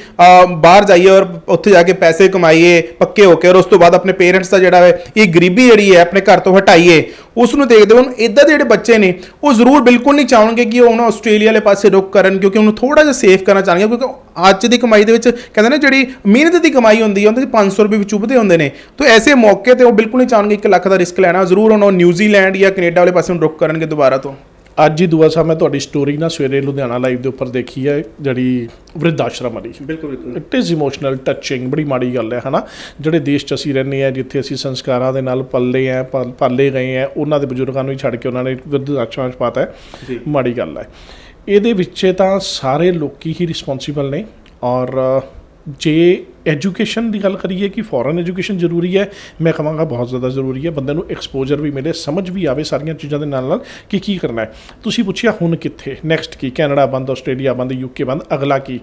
ਬਾਹਰ ਜਾਈਏ ਔਰ ਉੱਥੇ ਜਾ ਕੇ ਪੈਸੇ ਕਮਾਈਏ ਪੱਕੇ ਹੋ ਕੇ ਔਰ ਉਸ ਤੋਂ ਬਾਅਦ ਆਪਣੇ ਪੇਰੈਂਟਸ ਦਾ ਜਿਹੜਾ ਹੈ ਇਹ ਗਰੀਬੀ ਜਿਹੜੀ ਹੈ ਆਪਣੇ ਘਰ ਤੋਂ ਹਟਾਈਏ ਉਸ ਨੂੰ ਦੇਖਦੇ ਹੁਣ ਇਦਾਂ ਦੇ ਜਿਹੜੇ ਬੱਚੇ ਨੇ, ਉਹ ਜ਼ਰੂਰ ਬਿਲਕੁਲ ਨਹੀਂ ਚਾਹਣਗੇ ਕਿ ਉਹ ਹੁਣ ਆਸਟ੍ਰੇਲੀਆ ਵਾਲੇ ਪਾਸੇ ਰੁਕ ਕਰਨ, ਕਿਉਂਕਿ ਉਹਨੂੰ ਥੋੜਾ ਜਿਹਾ ਸੇਫ ਕਰਨਾ ਚਾਹਣਗੇ, ਕਿਉਂਕਿ ਅੱਜ ਦੀ ਕਮਾਈ ਦੇ ਵਿੱਚ ਕਹਿੰਦੇ ਨੇ ਜਿਹੜੀ ਮਿਹਨਤ ਦੀ ਕਮਾਈ ਹੁੰਦੀ ਹੈ, ਉਹਦੇ 'ਚ 500 ਰੁਪਏ ਵੀ ਚੁੱਭਦੇ ਹੁੰਦੇ ਨੇ। ਤਾਂ ਐਸੇ ਮੌਕੇ ਤੇ ਉਹ ਬਿਲਕੁਲ ਨਹੀਂ ਚਾਹਣਗੇ 1 ਲੱਖ ਦਾ ਰਿਸਕ ਲੈਣਾ, ਜ਼ਰੂਰ ਹੁਣ ਉਹ ਨਿਊਜ਼ੀਲੈਂਡ ਜਾਂ ਕੈਨੇਡਾ ਵਾਲੇ ਪਾਸੇ ਨੂੰ ਰੁਕ ਕਰਨਗੇ ਦੁਬਾਰਾ ਤੋਂ। ਅੱਜ ਹੀ ਦੁਆ ਸਾਹਿਬ ਮੈਂ ਤੁਹਾਡੀ ਸਟੋਰੀ ਨਾ ਸਵੇਰੇ ਲੁਧਿਆਣਾ ਲਾਈਵ ਦੇ ਉੱਪਰ ਦੇਖੀ ਹੈ ਜਿਹੜੀ ਵ੍ਰਿਧ ਆਸ਼ਰਮ ਵਾਲੀ। ਬਿਲਕੁਲ ਬਿਲਕੁਲ। ਇਟ ਇਜ਼ ਇਮੋਸ਼ਨਲ ਟੱਚਿੰਗ ਬੜੀ ਮਾੜੀ ਗੱਲ ਹੈ ਹਨਾ? ਜਿਹੜੇ ਦੇਸ਼ 'ਚ ਅਸੀਂ ਰਹਿੰਦੇ ਆ ਜਿੱਥੇ ਅਸੀਂ ਸੰਸਕਾਰਾਂ ਦੇ ਨਾਲ ਪੱਲੇ ਆ ਪਲ- ਗਏ ਆ ਉਹਨਾਂ ਦੇ ਬਜ਼ੁਰਗਾਂ ਨੂੰ ਹੀ ਛੱਡ ਕੇ ਉਹਨਾਂ ਨੇ ਵ੍ਰਿਧ ਆਸ਼ਰਮਾਂ 'ਚ ਪਾਤਾ ਹੈ। ਮਾੜੀ ਗੱਲ ਹੈ। ਇਹਦੇ ਵਿੱਚ ਤਾਂ ਸਾਰੇ ਲੋਕੀ ਹੀ ਰਿਸਪੌਂਸੀਬਲ ਨੇ ਔਰ ਜੇ ਐਜੂਕੇਸ਼ਨ ਦੀ ਗੱਲ ਕਰੀਏ ਕਿ ਫੋਰਨ ਐਜੂਕੇਸ਼ਨ ਜ਼ਰੂਰੀ ਹੈ, ਮੈਂ ਕਹਾਂਗਾ ਬਹੁਤ ਜ਼ਿਆਦਾ ਜ਼ਰੂਰੀ ਹੈ। ਬੰਦੇ ਨੂੰ ਐਕਸਪੋਜ਼ਰ ਵੀ ਮਿਲੇ, ਸਮਝ ਵੀ ਆਵੇ ਸਾਰੀਆਂ ਚੀਜ਼ਾਂ ਦੇ ਨਾਲ ਨਾਲ ਕਿ ਕੀ ਕਰਨਾ ਹੈ। ਤੁਸੀਂ ਪੁੱਛਿਆ ਹੁਣ ਕਿੱਥੇ? ਨੈਕਸਟ ਕੀ? ਕੈਨੇਡਾ ਬੰਦ ਆਸਟ੍ਰੇਲੀਆ ਬੰਦ ਯੂਕੇ ਬੰਦ, ਅਗਲਾ ਕੀ?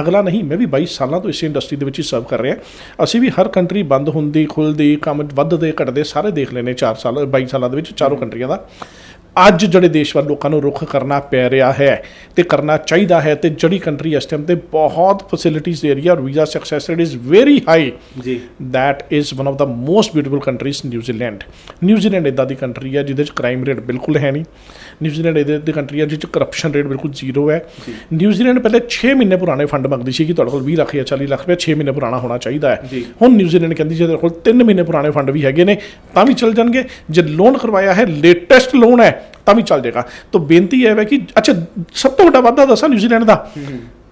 ਅਗਲਾ ਨਹੀਂ, ਮੈਂ ਵੀ 22 ਸਾਲਾਂ ਤੋਂ ਇਸੇ ਇੰਡਸਟਰੀ ਦੇ ਵਿੱਚ ਹੀ ਸਰਵ ਕਰ ਰਿਹਾ। ਅਸੀਂ ਵੀ ਹਰ ਕੰਟਰੀ ਬੰਦ ਹੁੰਦੀ, ਖੁੱਲਦੀ, ਕੰਮ ਵੱਧਦੇ, ਘਟਦੇ, ਸਾਰੇ ਦੇਖ ਲੈਨੇ 4 ਸਾਲ 22 ਸਾਲਾਂ ਦੇ ਵਿੱਚ ਚਾਰੋਂ ਕੰਟਰੀਆਂ ਦਾ। ਅੱਜ ਜਿਹੜੇ ਦੇਸ਼ ਵੱਲ ਲੋਕਾਂ ਨੂੰ ਰੁਖ ਕਰਨਾ ਪੈ ਰਿਹਾ ਹੈ ਤੇ ਕਰਨਾ ਚਾਹੀਦਾ ਹੈ ਤੇ ਜਿਹੜੀ ਕੰਟਰੀ ਇਸ ਟਾਈਮ ਤੇ ਬਹੁਤ ਫੈਸਿਲਿਟੀਜ਼ ਦੇ ਰਹੀ ਹੈ ਔਰ visa success rate is very high ਜੀ। that is one of the most beautiful countries New Zealand New Zealand ਇਦਾਂ ਦੀ ਕੰਟਰੀ ਹੈ ਜਿਹਦੇ 'ਚ ਕ੍ਰਾਈਮ ਰੇਟ ਬਿਲਕੁਲ ਹੈ ਨਹੀਂ। ਨਿਊਜ਼ੀਲੈਂਡ ਇਹਦੇ ਦੀ ਕੰਟਰੀ ਹੈ ਜਿਹਦੇ 'ਚ ਕਰਪਸ਼ਨ ਰੇਟ ਬਿਲਕੁਲ ਜ਼ੀਰੋ ਹੈ। ਨਿਊਜ਼ੀਲੈਂਡ ਪਹਿਲੇ 6 ਮਹੀਨੇ ਪੁਰਾਣੇ ਫੰਡ ਮੰਗਦੀ ਸੀ ਕਿ ਤੁਹਾਡੇ ਕੋਲ 20 ਲੱਖ ਜਾਂ 40 ਲੱਖ ਰੁਪਏ 6 ਮਹੀਨੇ ਪੁਰਾਣਾ ਹੋਣਾ ਚਾਹੀਦਾ ਹੈ। ਹੁਣ ਨਿਊਜ਼ੀਲੈਂਡ ਕਹਿੰਦੀ ਜੇ ਤੁਹਾਡੇ ਕੋਲ 3 ਮਹੀਨੇ ਪੁਰਾਣੇ ਫੰਡ ਵੀ ਹੈਗੇ ਨੇ ਤਾਂ ਵੀ ਚੱਲ ਜਾਣਗੇ। ਜੇ ਲੋਨ ਕਰਵਾਇਆ ਹੈ ਲੇਟੈਸਟ ਲੋਨ ਹੈ ਤਾਂ ਵੀ ਚੱਲ ਜਾਏਗਾ। ਤਾਂ ਬੇਨਤੀ ਇਹ ਹੈ ਕਿ ਅੱਛਾ ਸਭ ਤੋਂ ਵੱਡਾ ਵਾਧਾ ਦੱਸਾਂ ਨਿਊਜ਼ੀਲੈਂਡ ਦਾ।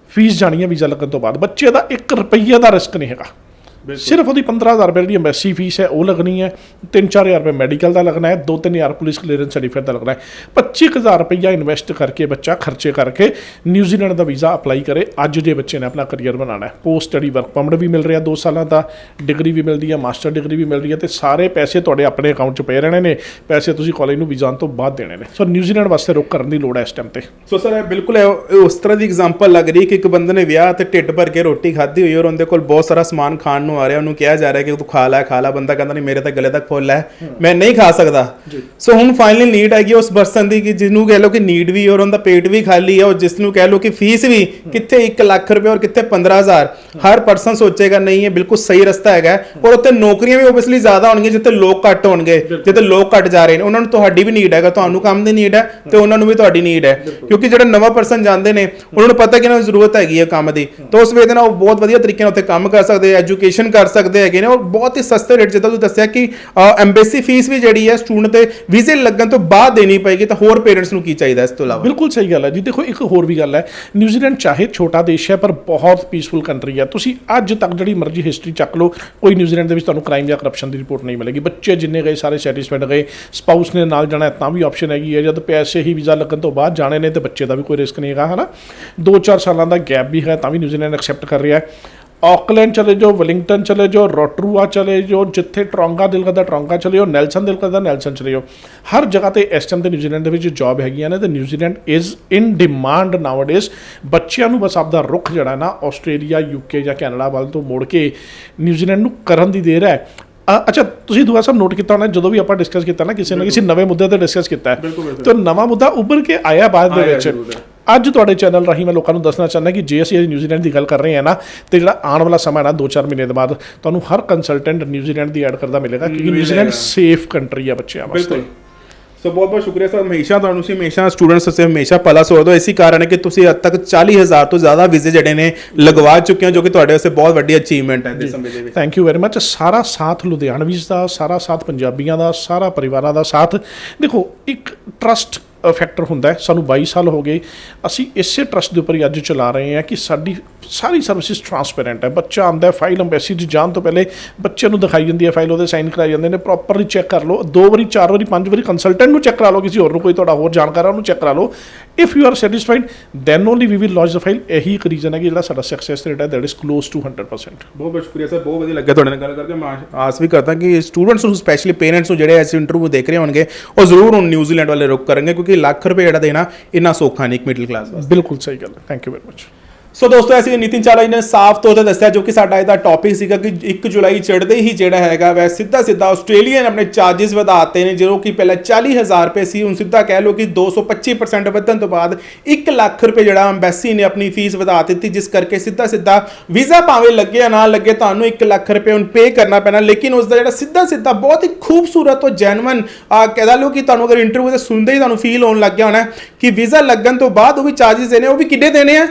ਫੀਸ ਜਾਣੀ ਹੈ ਵੀਜ਼ਾ ਲੱਗਣ ਤੋਂ ਬਾਅਦ। ਬੱਚੇ ਦਾ 1 ਰੁਪਈਏ ਦਾ ਰਿਸਕ ਨਹੀਂ ਹੈਗਾ। ਸਿਰਫ ਉਹਦੀ 15000 ਰੁਪਏ ਜਿਹੜੀ ਐਮਬੈਸੀ ਫੀਸ ਹੈ ਉਹ ਲੱਗਣੀ ਹੈ। 3-4000 ਰੁਪਏ ਮੈਡੀਕਲ ਦਾ ਲੱਗਣਾ ਹੈ 2-3000 ਪੁਲਿਸ ਕਲੀਅਰੈਂਸ ਸਰਟੀਫਿਕੇਟ ਦਾ ਲੱਗਣਾ ਹੈ। 25000 ਰੁਪਈਆ ਇਨਵੈਸਟ ਕਰਕੇ ਬੱਚਾ ਖਰਚੇ ਕਰਕੇ ਨਿਊਜ਼ੀਲੈਂਡ ਦਾ ਵੀਜ਼ਾ ਅਪਲਾਈ ਕਰੇ। ਅੱਜ ਜੇ ਬੱਚੇ ਨੇ ਆਪਣਾ ਕੈਰੀਅਰ ਬਣਾਉਣਾ ਹੈ। ਪੋਸਟ ਸਟੱਡੀ ਵਰਕ ਪਰਮਿਟ ਵੀ ਮਿਲ ਰਿਹਾ 2 ਸਾਲਾਂ ਦਾ ਡਿਗਰੀ ਵੀ ਮਿਲਦੀ ਹੈ ਮਾਸਟਰ ਡਿਗਰੀ ਵੀ ਮਿਲ ਰਹੀ ਹੈ ਤੇ ਸਾਰੇ ਪੈਸੇ ਤੁਹਾਡੇ ਆਪਣੇ ਅਕਾਊਂਟ 'ਚ ਪਏ ਰਹਿਣੇ ਨੇ। ਪੈਸੇ ਤੁਸੀਂ ਕਾਲਜ ਨੂੰ ਵੀਜ਼ਾ ਤੋਂ ਬਾਅਦ ਦੇਣੇ ਨੇ। ਸੋ ਨਿਊਜ਼ੀਲੈਂਡ ਵਾਸਤੇ ਰੁਕ ਕਰਨ ਦੀ ਲੋੜ ਹੈ ਇਸ ਟਾਈਮ ਤੇ। ਸੋ ਸਰ ਇਹ ਬਿਲਕੁਲ ਉਸ ਤਰ੍ਹਾਂ ਦੀ ਐਗਜ਼ਾਮਪਲ ਲੱਗ ਰਹੀ ਕਿ ਇੱਕ ਬੰਦੇ ਨੇ ਵਿਆਹ ਤੇ ਢਿੱਡ ਭਰ ਕੇ ਰੋਟੀ ਖਾਧੀ ਹੋਈ ਔਰ ਉਹਦੇ ਕੋਲ ਬਹੁਤ ਸਾਰਾ ਸਮਾਨ ਖਾਣ ਨੂੰ ਆ ਰਿਹਾ ਉਹਨੂੰ ਕਿਹਾ ਜਾ ਰਿਹਾ ਕਿ ਤੂੰ ਖਾ ਲੈ ਖਾ ਲੈ ਬੰਦਾ ਕਹਿੰਦਾ ਨਹੀਂ ਮੇਰੇ ਤਾਂ ਗਲੇ ਤੱਕ ਫੁੱਲ ਹੈ ਮੈਂ ਨਹੀਂ ਖਾ ਸਕਦਾ। ਸੋ ਹੁਣ ਫਾਈਨਲੀ ਨੀਡ ਹੈਗੀ ਉਸ ਪਰਸਨ ਦੀ ਕਿ ਜਿਹਨੂੰ ਕਹਿ ਲਓ ਕਿ ਨੀਡ ਵੀ ਔਰ ਉਹਦਾ ਪੇਟ ਵੀ ਖਾਲੀ ਹੈ ਔਰ ਜਿਸ ਨੂੰ ਕਹਿ ਲਓ ਕਿ ਫੀਸ ਵੀ ਕਿੱਥੇ 1 ਲੱਖ ਰੁਪਏ ਔਰ ਕਿੱਥੇ 15000 ਹਰ ਪਰਸਨ ਸੋਚੇਗਾ ਨਹੀਂ ਇਹ ਬਿਲਕੁਲ ਸਹੀ ਰਸਤਾ ਹੈਗਾ। ਔਰ ਉੱਤੇ ਨੌਕਰੀਆਂ ਵੀ ਓਬਵੀਅਸਲੀ ਜ਼ਿਆਦਾ ਹੋਣਗੀਆਂ ਜਿੱਥੇ ਲੋਕ ਘੱਟ ਹੋਣਗੇ ਜਿੱਥੇ ਲੋਕ ਘੱਟ ਜਾ ਰਹੇ ਨੇ। ਉਹਨਾਂ ਨੂੰ ਤੁਹਾਡੀ ਵੀ ਨੀਡ ਹੈਗਾ ਤੁਹਾਨੂੰ ਕੰਮ ਦੀ ਨੀਡ ਹੈ ਤੇ ਉਹਨਾਂ ਨੂੰ ਵੀ ਤੁਹਾਡੀ ਨੀਡ ਹੈ। ਕਿਉਂਕਿ ਜਿਹੜਾ ਨਵਾਂ ਪਰਸਨ ਜਾਂਦੇ ਨੇ ਉਹਨਾਂ ਨੂੰ ਪਤਾ ਕਿ ਇਹਨਾਂ ਨੂੰ ਜ਼ਰੂਰਤ ਹੈਗੀ ਹੈ ਕੰਮ ਦੀ। ਤਾਂ ਉਸ ਵੇਲੇ ਨਾਲ ਉਹ ਬਹੁਤ ਵਧੀਆ ਤਰੀਕੇ ਨਾਲ ਉੱਥੇ ਕੰਮ ਕਰ ਸਕਦੇ ਐਜੂਕੇਸ਼ਨ ਕਰ ਸਕਦੇ ਹੈਗੇ ਨੇ ਔਰ ਬਹੁਤ ਹੀ ਸਸਤੇ ਰੇਟ ਜਿੱਦਾਂ ਤੁਸੀਂ ਦੱਸਿਆ ਕਿ ਐਮਬੈਸੀ ਫੀਸ ਵੀ ਜਿਹੜੀ ਹੈ ਸਟੂਡੈਂਟ ਤੇ ਵੀਜ਼ੇ ਲੱਗਣ ਤੋਂ ਬਾਅਦ ਦੇਣੀ ਪਏਗੀ, ਤਾਂ ਹੋਰ ਪੇਰੈਂਟਸ ਨੂੰ ਕੀ ਚਾਹੀਦਾ ਇਸ ਤੋਂ ਇਲਾਵਾ? ਬਿਲਕੁਲ ਸਹੀ ਗੱਲ ਹੈ ਜੀ। ਦੇਖੋ, ਇੱਕ ਹੋਰ ਵੀ ਗੱਲ ਹੈ। ਨਿਊਜ਼ੀਲੈਂਡ ਚਾਹੇ ਛੋਟਾ ਦੇਸ਼ ਹੈ, ਪਰ ਬਹੁਤ ਪੀਸਫੁਲ ਕੰਟਰੀ ਹੈ। ਤੁਸੀਂ ਅੱਜ ਤੱਕ ਜਿਹੜੀ ਮਰਜ਼ੀ ਹਿਸਟਰੀ ਚੱਕ ਲਓ, ਕੋਈ ਨਿਊਜ਼ੀਲੈਂਡ ਦੇ ਵਿੱਚ ਤੁਹਾਨੂੰ ਕ੍ਰਾਈਮ ਜਾਂ ਕਰਪਸ਼ਨ ਦੀ ਰਿਪੋਰਟ ਨਹੀਂ ਮਿਲੇਗੀ। ਬੱਚੇ ਜਿੰਨੇ ਗਏ, ਸਾਰੇ ਸੈਟੀਸਫਾਈਡ ਗਏ ਸਪਾਊਸ ਨੇ ਨਾਲ ਜਾਣਾ ਤਾਂ ਵੀ ਆਪਸ਼ਨ ਹੈਗੀ ਹੈ। ਜਦ ਪੈਸੇ ਹੀ ਵੀਜ਼ਾ ਲੱਗਣ ਤੋਂ ਬਾਅਦ ਜਾਣੇ ਨੇ, ਤੇ ਬੱਚੇ ਦਾ ਵੀ ਕੋਈ ਰਿਸਕ ਨਹੀਂ ਹੈਗਾ, ਹਨਾ? 2-4 ਸਾਲਾਂ ਦਾ ਗੈਪ ਵੀ ਹੈ, ਤਾਂ ਵੀ ਨਿਊਜ਼ੀਲੈਂਡ ਐਕਸੈਪਟ ਕਰ ਰਿਹਾ ਹੈ। ਆਕਲੈਂਡ ਚਲੇ ਜਾਓ ਵਲਿੰਗਟਨ ਚਲੇ ਜਾਓ ਰੋਟਰੂਆ ਚਲੇ ਜਾਓ ਜਿੱਥੇ ਟਰੋਂਗਾ ਦਿਲ ਕਰਦਾ ਟਰੋਂਗਾ ਚਲੇ ਜਾਓ ਨੈਲਸਨ ਦਿਲ ਕਰਦਾ ਨੈਲਸਨ ਚਲੇ ਜਾਓ। ਹਰ ਜਗ੍ਹਾ ਤੇ ਇਸ ਟਾਈਮ ਤੇ ਨਿਊਜ਼ੀਲੈਂਡ ਦੇ ਵਿੱਚ ਜੌਬ ਹੈਗੀਆਂ ਨੇ ਤੇ New Zealand is in demand nowadays ਬੱਚਿਆਂ ਨੂੰ ਬਸ ਆਪਦਾ ਰੁਖ ਜਿਹੜਾ ਨਾ ਆਸਟ੍ਰੇਲੀਆ ਯੂਕੇ ਜਾਂ ਕੈਨੇਡਾ ਵੱਲ ਤੋਂ ਮੋੜ ਕੇ ਨਿਊਜ਼ੀਲੈਂਡ ਨੂੰ ਕਰਨ ਦੀ ਦੇਰ ਹੈ। ਅੱਛਾ ਤੁਸੀਂ ਦੁਆ ਸਾਹਿਬ ਨੋਟ ਕੀਤਾ ਹੋਣਾ ਜਦੋਂ ਵੀ ਆਪਾਂ ਡਿਸਕਸ ਕੀਤਾ ਨਾ ਕਿਸੇ ਨਾ ਕਿਸੇ ਨਵੇਂ ਮੁੱਦੇ ਤੇ ਡਿਸਕਸ ਕੀਤਾ ਹੈ। ਤੇ ਨਵਾਂ ਮੁੱਦਾ ਉੱਭਰ ਕੇ ਆਇਆ ਬਾਅਦ ਦੇ ਵਿੱਚ। ਅੱਜ ਤੁਹਾਡੇ ਚੈਨਲ ਰਾਹੀਂ ਮੈਂ ਲੋਕਾਂ ਨੂੰ ਦੱਸਣਾ ਚਾਹੁੰਦਾ ਕਿ ਜੇ ਅਸੀਂ ਨਿਊਜ਼ੀਲੈਂਡ ਦੀ ਗੱਲ ਕਰ ਰਹੇ ਹਾਂ ਨਾ ਤੇ ਜਿਹੜਾ ਆਉਣ ਵਾਲਾ ਸਮਾਂ ਹੈ ਨਾ 2-4 ਮਹੀਨੇ ਦੇ ਬਾਅਦ ਤੁਹਾਨੂੰ ਹਰ ਕੰਸਲਟੈਂਟ ਨਿਊਜ਼ੀਲੈਂਡ ਦੀ ਐਡ ਕਰਦਾ ਮਿਲੇਗਾ ਕਿਉਂਕਿ। ਨਿਊਜ਼ੀਲੈਂਡ ਸੇਫ ਕੰਟਰੀ ਹੈ ਬੱਚਿਆਂ ਵਾਸਤੇ। ਸੋ ਬਹੁਤ ਬਹੁਤ ਸ਼ੁਕਰੀਆ ਸਰ ਹਮੇਸ਼ਾ ਤੁਹਾਨੂੰ ਸੀ ਹਮੇਸ਼ਾ ਸਟੂਡੈਂਟਸ ਸੇ ਹਮੇਸ਼ਾ ਭਲਾ ਸੋਚਦੇ। ਹੋ ਇਸੇ ਕਾਰਨ ਹੈ ਕਿ ਤੁਸੀਂ ਅੱਜ ਤੱਕ 40000 ਤੋਂ ਜ਼ਿਆਦਾ ਵੀਜ਼ੇ ਜਿਹੜੇ ਨੇ ਲਗਵਾ ਚੁੱਕੇ ਹੋ ਜੋ ਕਿ ਤੁਹਾਡੇ ਵਾਸਤੇ ਬਹੁਤ ਵੱਡੀ ਅਚੀਵਮੈਂਟ ਹੈ ਇਸ ਸਮੇਂ ਦੇ ਵਿੱਚ। ਥੈਂਕ ਯੂ ਵੈਰੀ ਮੱਚ ਸਾਰਾ ਸਾਥ ਲੁਧਿਆਣਵੀਜ਼ ਦਾ ਸਾਰਾ ਸਾਥ ਪੰਜਾਬੀਆਂ ਦਾ ਸਾਰਾ ਪਰਿਵਾਰਾਂ ਦਾ ਸਾਥ। ਦੇਖੋ ਇੱਕ ਟਰਸਟ ਫੈਕਟਰ ਹੁੰਦਾ ਸਾਨੂੰ 22 ਸਾਲ ਹੋ ਗਏ। ਅਸੀਂ ਇਸੇ ਟਰਸਟ ਦੇ ਉੱਪਰ ਹੀ ਅੱਜ ਚਲਾ ਰਹੇ ਹਾਂ ਕਿ ਸਾਡੀ ਸਾਰੀ ਸਰਵਿਸਿਜ਼ ਟਰਾਂਸਪੇਰੈਂਟ ਹੈ। ਬੱਚਾ ਆਂਦਾ ਹੈ ਫਾਈਲ ਅੰਬੈਸੀ 'ਚ ਜਾਣ ਤੋਂ ਪਹਿਲੇ ਬੱਚੇ ਨੂੰ ਦਿਖਾਈ ਜਾਂਦੀ ਹੈ ਫਾਈਲ ਉਹਦੇ ਸਾਈਨ ਕਰਾਏ ਜਾਂਦੇ ਨੇ ਪ੍ਰੋਪਰਲੀ ਚੈੱਕ ਕਰ ਲਓ। ਦੋ ਵਾਰੀ ਚਾਰ ਵਾਰੀ ਪੰਜ ਵਾਰੀ ਕੰਸਲਟੈਂਟ ਨੂੰ ਚੈੱਕ ਕਰਾ ਲਓ ਕਿਸੇ ਹੋਰ ਨੂੰ ਕੋਈ ਤੁਹਾਡਾ ਹੋਰ ਜਾਣਕਾਰ ਹੈ ਉਹਨੂੰ ਚੈੱਕ ਕਰਾ ਲਓ। If you are satisfied then only we will launch the file ਇਹੀ ਇੱਕ ਰੀਜ਼ਨ ਹੈ ਕਿ ਜਿਹੜਾ ਸਾਡਾ ਸਕਸੈਸ ਰੇਟ ਹੈ ਦੈਟ ਇਜ਼ ਕਲੋਜ਼ ਟੂ 100% ਬਹੁਤ ਬਹੁਤ ਸ਼ੁਕਰੀਆ ਸਰ ਬਹੁਤ ਵਧੀਆ ਲੱਗਿਆ ਤੁਹਾਡੇ ਨਾਲ ਗੱਲ ਕਰਕੇ। ਮੈਂ ਆਸ ਵੀ ਕਰਦਾ ਕਿ ਸਟੂਡੈਂਟਸ ਨੂੰ ਸਪੈਸ਼ਲੀ ਪੇਰੈਂਟਸ ਨੂੰ ਜਿਹੜੇ ਇਸ ਇੰਟਰਵਿਊ ਦੇਖ ਰਹੇ ਹੋਣਗੇ ਉਹ ਜ਼ਰੂਰ ਹੁਣ ਨਿਊਜ਼ੀਲੈਂਡ ਵਾਲੇ ਰੁਕ ਕਰਨਗੇ ਕਿਉਂਕਿ ਲੱਖ ਰੁਪਏ ਜਿਹੜਾ ਦੇਣਾ ਇੰਨਾ ਸੌਖਾ ਨਹੀਂ ਇੱਕ ਮਿਡਲ ਕਲਾਸ ਵਾਸਤੇ। ਬਿਲਕੁਲ ਸਹੀ ਗੱਲ ਹੈ। Thank you very much so ਦੋਸਤੋ ਅਸੀਂ ਨਿਤਿਨ ਚਾਲਾ ਜੀ ਨੇ ਸਾਫ਼ ਤੌਰ ਤੇ ਦੱਸਿਆ, ਜੋ ਕਿ ਸਾਡਾ ਇਹਦਾ ਟੌਪਿਕ ਸੀਗਾ ਕਿ 1 ਜੁਲਾਈ ਚੜ੍ਹਦੇ ਹੀ ਜਿਹੜਾ ਹੈਗਾ, ਵੈ ਸਿੱਧਾ ਸਿੱਧਾ ਆਸਟ੍ਰੇਲੀਅਨ ਨੇ ਆਪਣੇ ਚਾਰजेस ਵਧਾਤੇ ਨੇ, ਜਦੋਂ ਕਿ ਪਹਿਲਾਂ 40000 ਰੁਪਏ ਸੀ, ਹੁਣ ਸਿੱਧਾ ਕਹਿ ਲਓ ਕਿ 225% ਵਧਣ ਤੋਂ ਬਾਅਦ 1 ਲੱਖ ਰੁਪਏ ਜਿਹੜਾ ਐਮਬੈਸੀ ਨੇ ਆਪਣੀ ਫੀਸ ਵਧਾ ਦਿੱਤੀ, ਜਿਸ ਕਰਕੇ ਸਿੱਧਾ ਸਿੱਧਾ ਵੀਜ਼ਾ ਭਾਵੇਂ ਲੱਗੇ ਜਾਂ ਨਾ ਲੱਗੇ, ਤੁਹਾਨੂੰ 1 ਲੱਖ ਰੁਪਏ ਹੁਣ ਪੇ ਕਰਨਾ ਪੈਣਾ, ਲੇਕਿਨ ਉਸ ਦਾ ਜਿਹੜਾ ਸਿੱਧਾ ਸਿੱਧਾ ਬਹੁਤ ਹੀ ਖੂਬਸੂਰਤ ਔਰ ਜੈਨੂਇਨ ਕਹਿਦਾ ਲਓ ਕਿ ਤੁਹਾਨੂੰ ਅਗਰ ਇੰਟਰਵਿਊ ਤੇ ਸੁਣਦੇ ਹੀ ਤੁਹਾਨੂੰ ਫੀਲ ਹੋਣ ਲੱਗ ਗਿਆ ਹੋਣਾ ਕਿ ਵੀਜ਼ਾ ਲੱਗਣ ਤੋਂ ਬਾਅਦ ਉਹ ਵੀ ਚਾਰजेस ਦੇਣੇ, ਉਹ ਵੀ ਕਿੱਡੇ ਦੇਣੇ ਆ?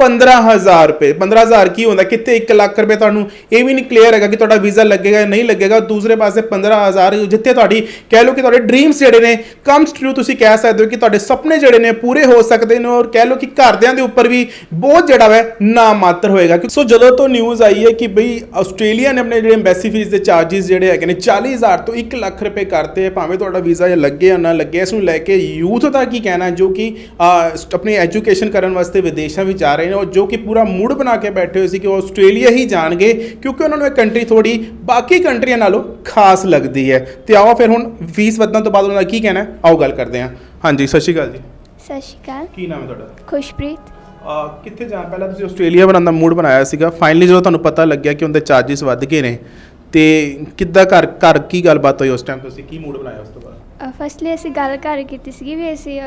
15000 ਰੁਪਏ। 15000 ਕੀ ਹੁੰਦਾ? ਕਿੱਥੇ 1 ਲੱਖ ਰੁਪਏ ਤੁਹਾਨੂੰ ਇਹ ਵੀ ਨਹੀਂ ਕਲੀਅਰ ਹੈਗਾ ਕਿ ਤੁਹਾਡਾ ਵੀਜ਼ਾ ਲੱਗੇਗਾ ਜਾਂ ਨਹੀਂ ਲੱਗੇਗਾ। ਦੂਸਰੇ ਪਾਸੇ 15000 ਜਿੱਥੇ ਤੁਹਾਡੀ ਕਹਿ ਲਓ ਕਿ ਤੁਹਾਡੇ ਡ੍ਰੀਮਸ ਜਿਹੜੇ ਨੇ ਕਮਸ ਟਰੂ ਤੁਸੀਂ ਕਹਿ ਸਕਦੇ ਹੋ ਕਿ ਤੁਹਾਡੇ ਸੁਪਨੇ ਜਿਹੜੇ ਨੇ ਪੂਰੇ ਹੋ ਸਕਦੇ ਨੇ ਔਰ ਕਹਿ ਲਓ ਕਿ ਘਰਦਿਆਂ ਦੇ ਉੱਪਰ ਵੀ ਬਹੁਤ ਜਿਹੜਾ ਹੈ ਨਾ ਮਾਤਰ ਹੋਏਗਾ ਸੋ ਜਦੋਂ ਤੋਂ ਨਿਊਜ਼ ਆਈ ਹੈ ਕਿ ਬਈ ਆਸਟ੍ਰੇਲੀਆ ਨੇ ਆਪਣੇ ਜਿਹੜੇ ਐਮਬੈਸੀ ਫੀਸ ਦੇ ਚਾਰजेस ਜਿਹੜੇ ਹੈਗੇ ਨੇ 40000 ਤੋਂ 1 ਲੱਖ ਰੁਪਏ ਕਰਤੇ ਭਾਵੇਂ ਤੁਹਾਡਾ ਵੀਜ਼ਾ ਜਾਂ ਲੱਗੇ ਜਾਂ ਨਾ ਲੱਗੇ, ਇਸ ਨੂੰ ਲੈ ਕੇ ਯੂਥ ਦਾ ਕੀ ਕਹਿਣਾ ਜੋ ਕਿ ਆਪਣੀ ਐਜੂਕੇਸ਼ਨ ਕਰਨ ਵਾਸਤੇ ਵਿਦੇਸ਼ਾਂ ਵਿੱਚ ਜਾ ਰਹੇ ਨੇ ਔਰ ਜੋ ਕਿ ਪੂਰਾ ਮੂਡ ਬਣਾ ਕੇ ਬੈਠੇ ਹੋਏ ਸੀ ਕਿ ਉਹ ਆਸਟ੍ਰੇਲੀਆ ਹੀ ਜਾਣਗੇ ਕਿਉਂਕਿ ਉਹਨਾਂ ਨੂੰ ਇਹ ਕੰਟਰੀ ਥੋੜੀ ਬਾਕੀ ਕੰਟਰੀਆਂ ਨਾਲੋਂ ਖਾਸ ਲੱਗਦੀ ਹੈ। ਤੇ ਆਓ ਫਿਰ ਹੁਣ ਫੀਸ ਵਧਣ ਤੋਂ ਬਾਅਦ ਉਹਨਾਂ ਦਾ ਕੀ ਕਹਿਣਾ ਆਓ ਗੱਲ ਕਰਦੇ ਹਾਂ। ਹਾਂਜੀ ਸਤਿ ਸ਼੍ਰੀ ਅਕਾਲ ਜੀ। ਸਤਿ ਸ਼੍ਰੀ ਅਕਾਲ। ਕੀ ਨਾਮ ਹੈ ਤੁਹਾਡਾ? ਖੁਸ਼ਪ੍ਰੀਤ। ਕਿੱਥੇ ਜਾਣ ਪਹਿਲਾਂ ਤੁਸੀਂ ਆਸਟ੍ਰੇਲੀਆ ਬਣਾਉਣ ਦਾ ਮੂਡ ਬਣਾਇਆ ਸੀਗਾ। ਫਾਈਨਲੀ ਜਦੋਂ ਤੁਹਾਨੂੰ ਪਤਾ ਲੱਗਿਆ ਕਿ ਉਹਦੇ ਚਾਰजेस ਵੱਧ ਗਏ ਨੇ ਤੇ ਕਿੱਦਾਂ ਘਰ ਘਰ ਕੀ ਗੱਲਬਾਤ ਹੋਈ ਉਸ ਟਾਈਮ ਤੁਸੀਂ? ਕੀ ਮੂਡ ਬਣਾਇਆ ਉਸ ਤੋਂ ਬਾਅਦ? ਫਸਟਲੀ ਅਸੀਂ ਗੱਲ ਕਰ ਕੀਤੀ ਸੀਗੀ ਵੀ ਅਸੀਂ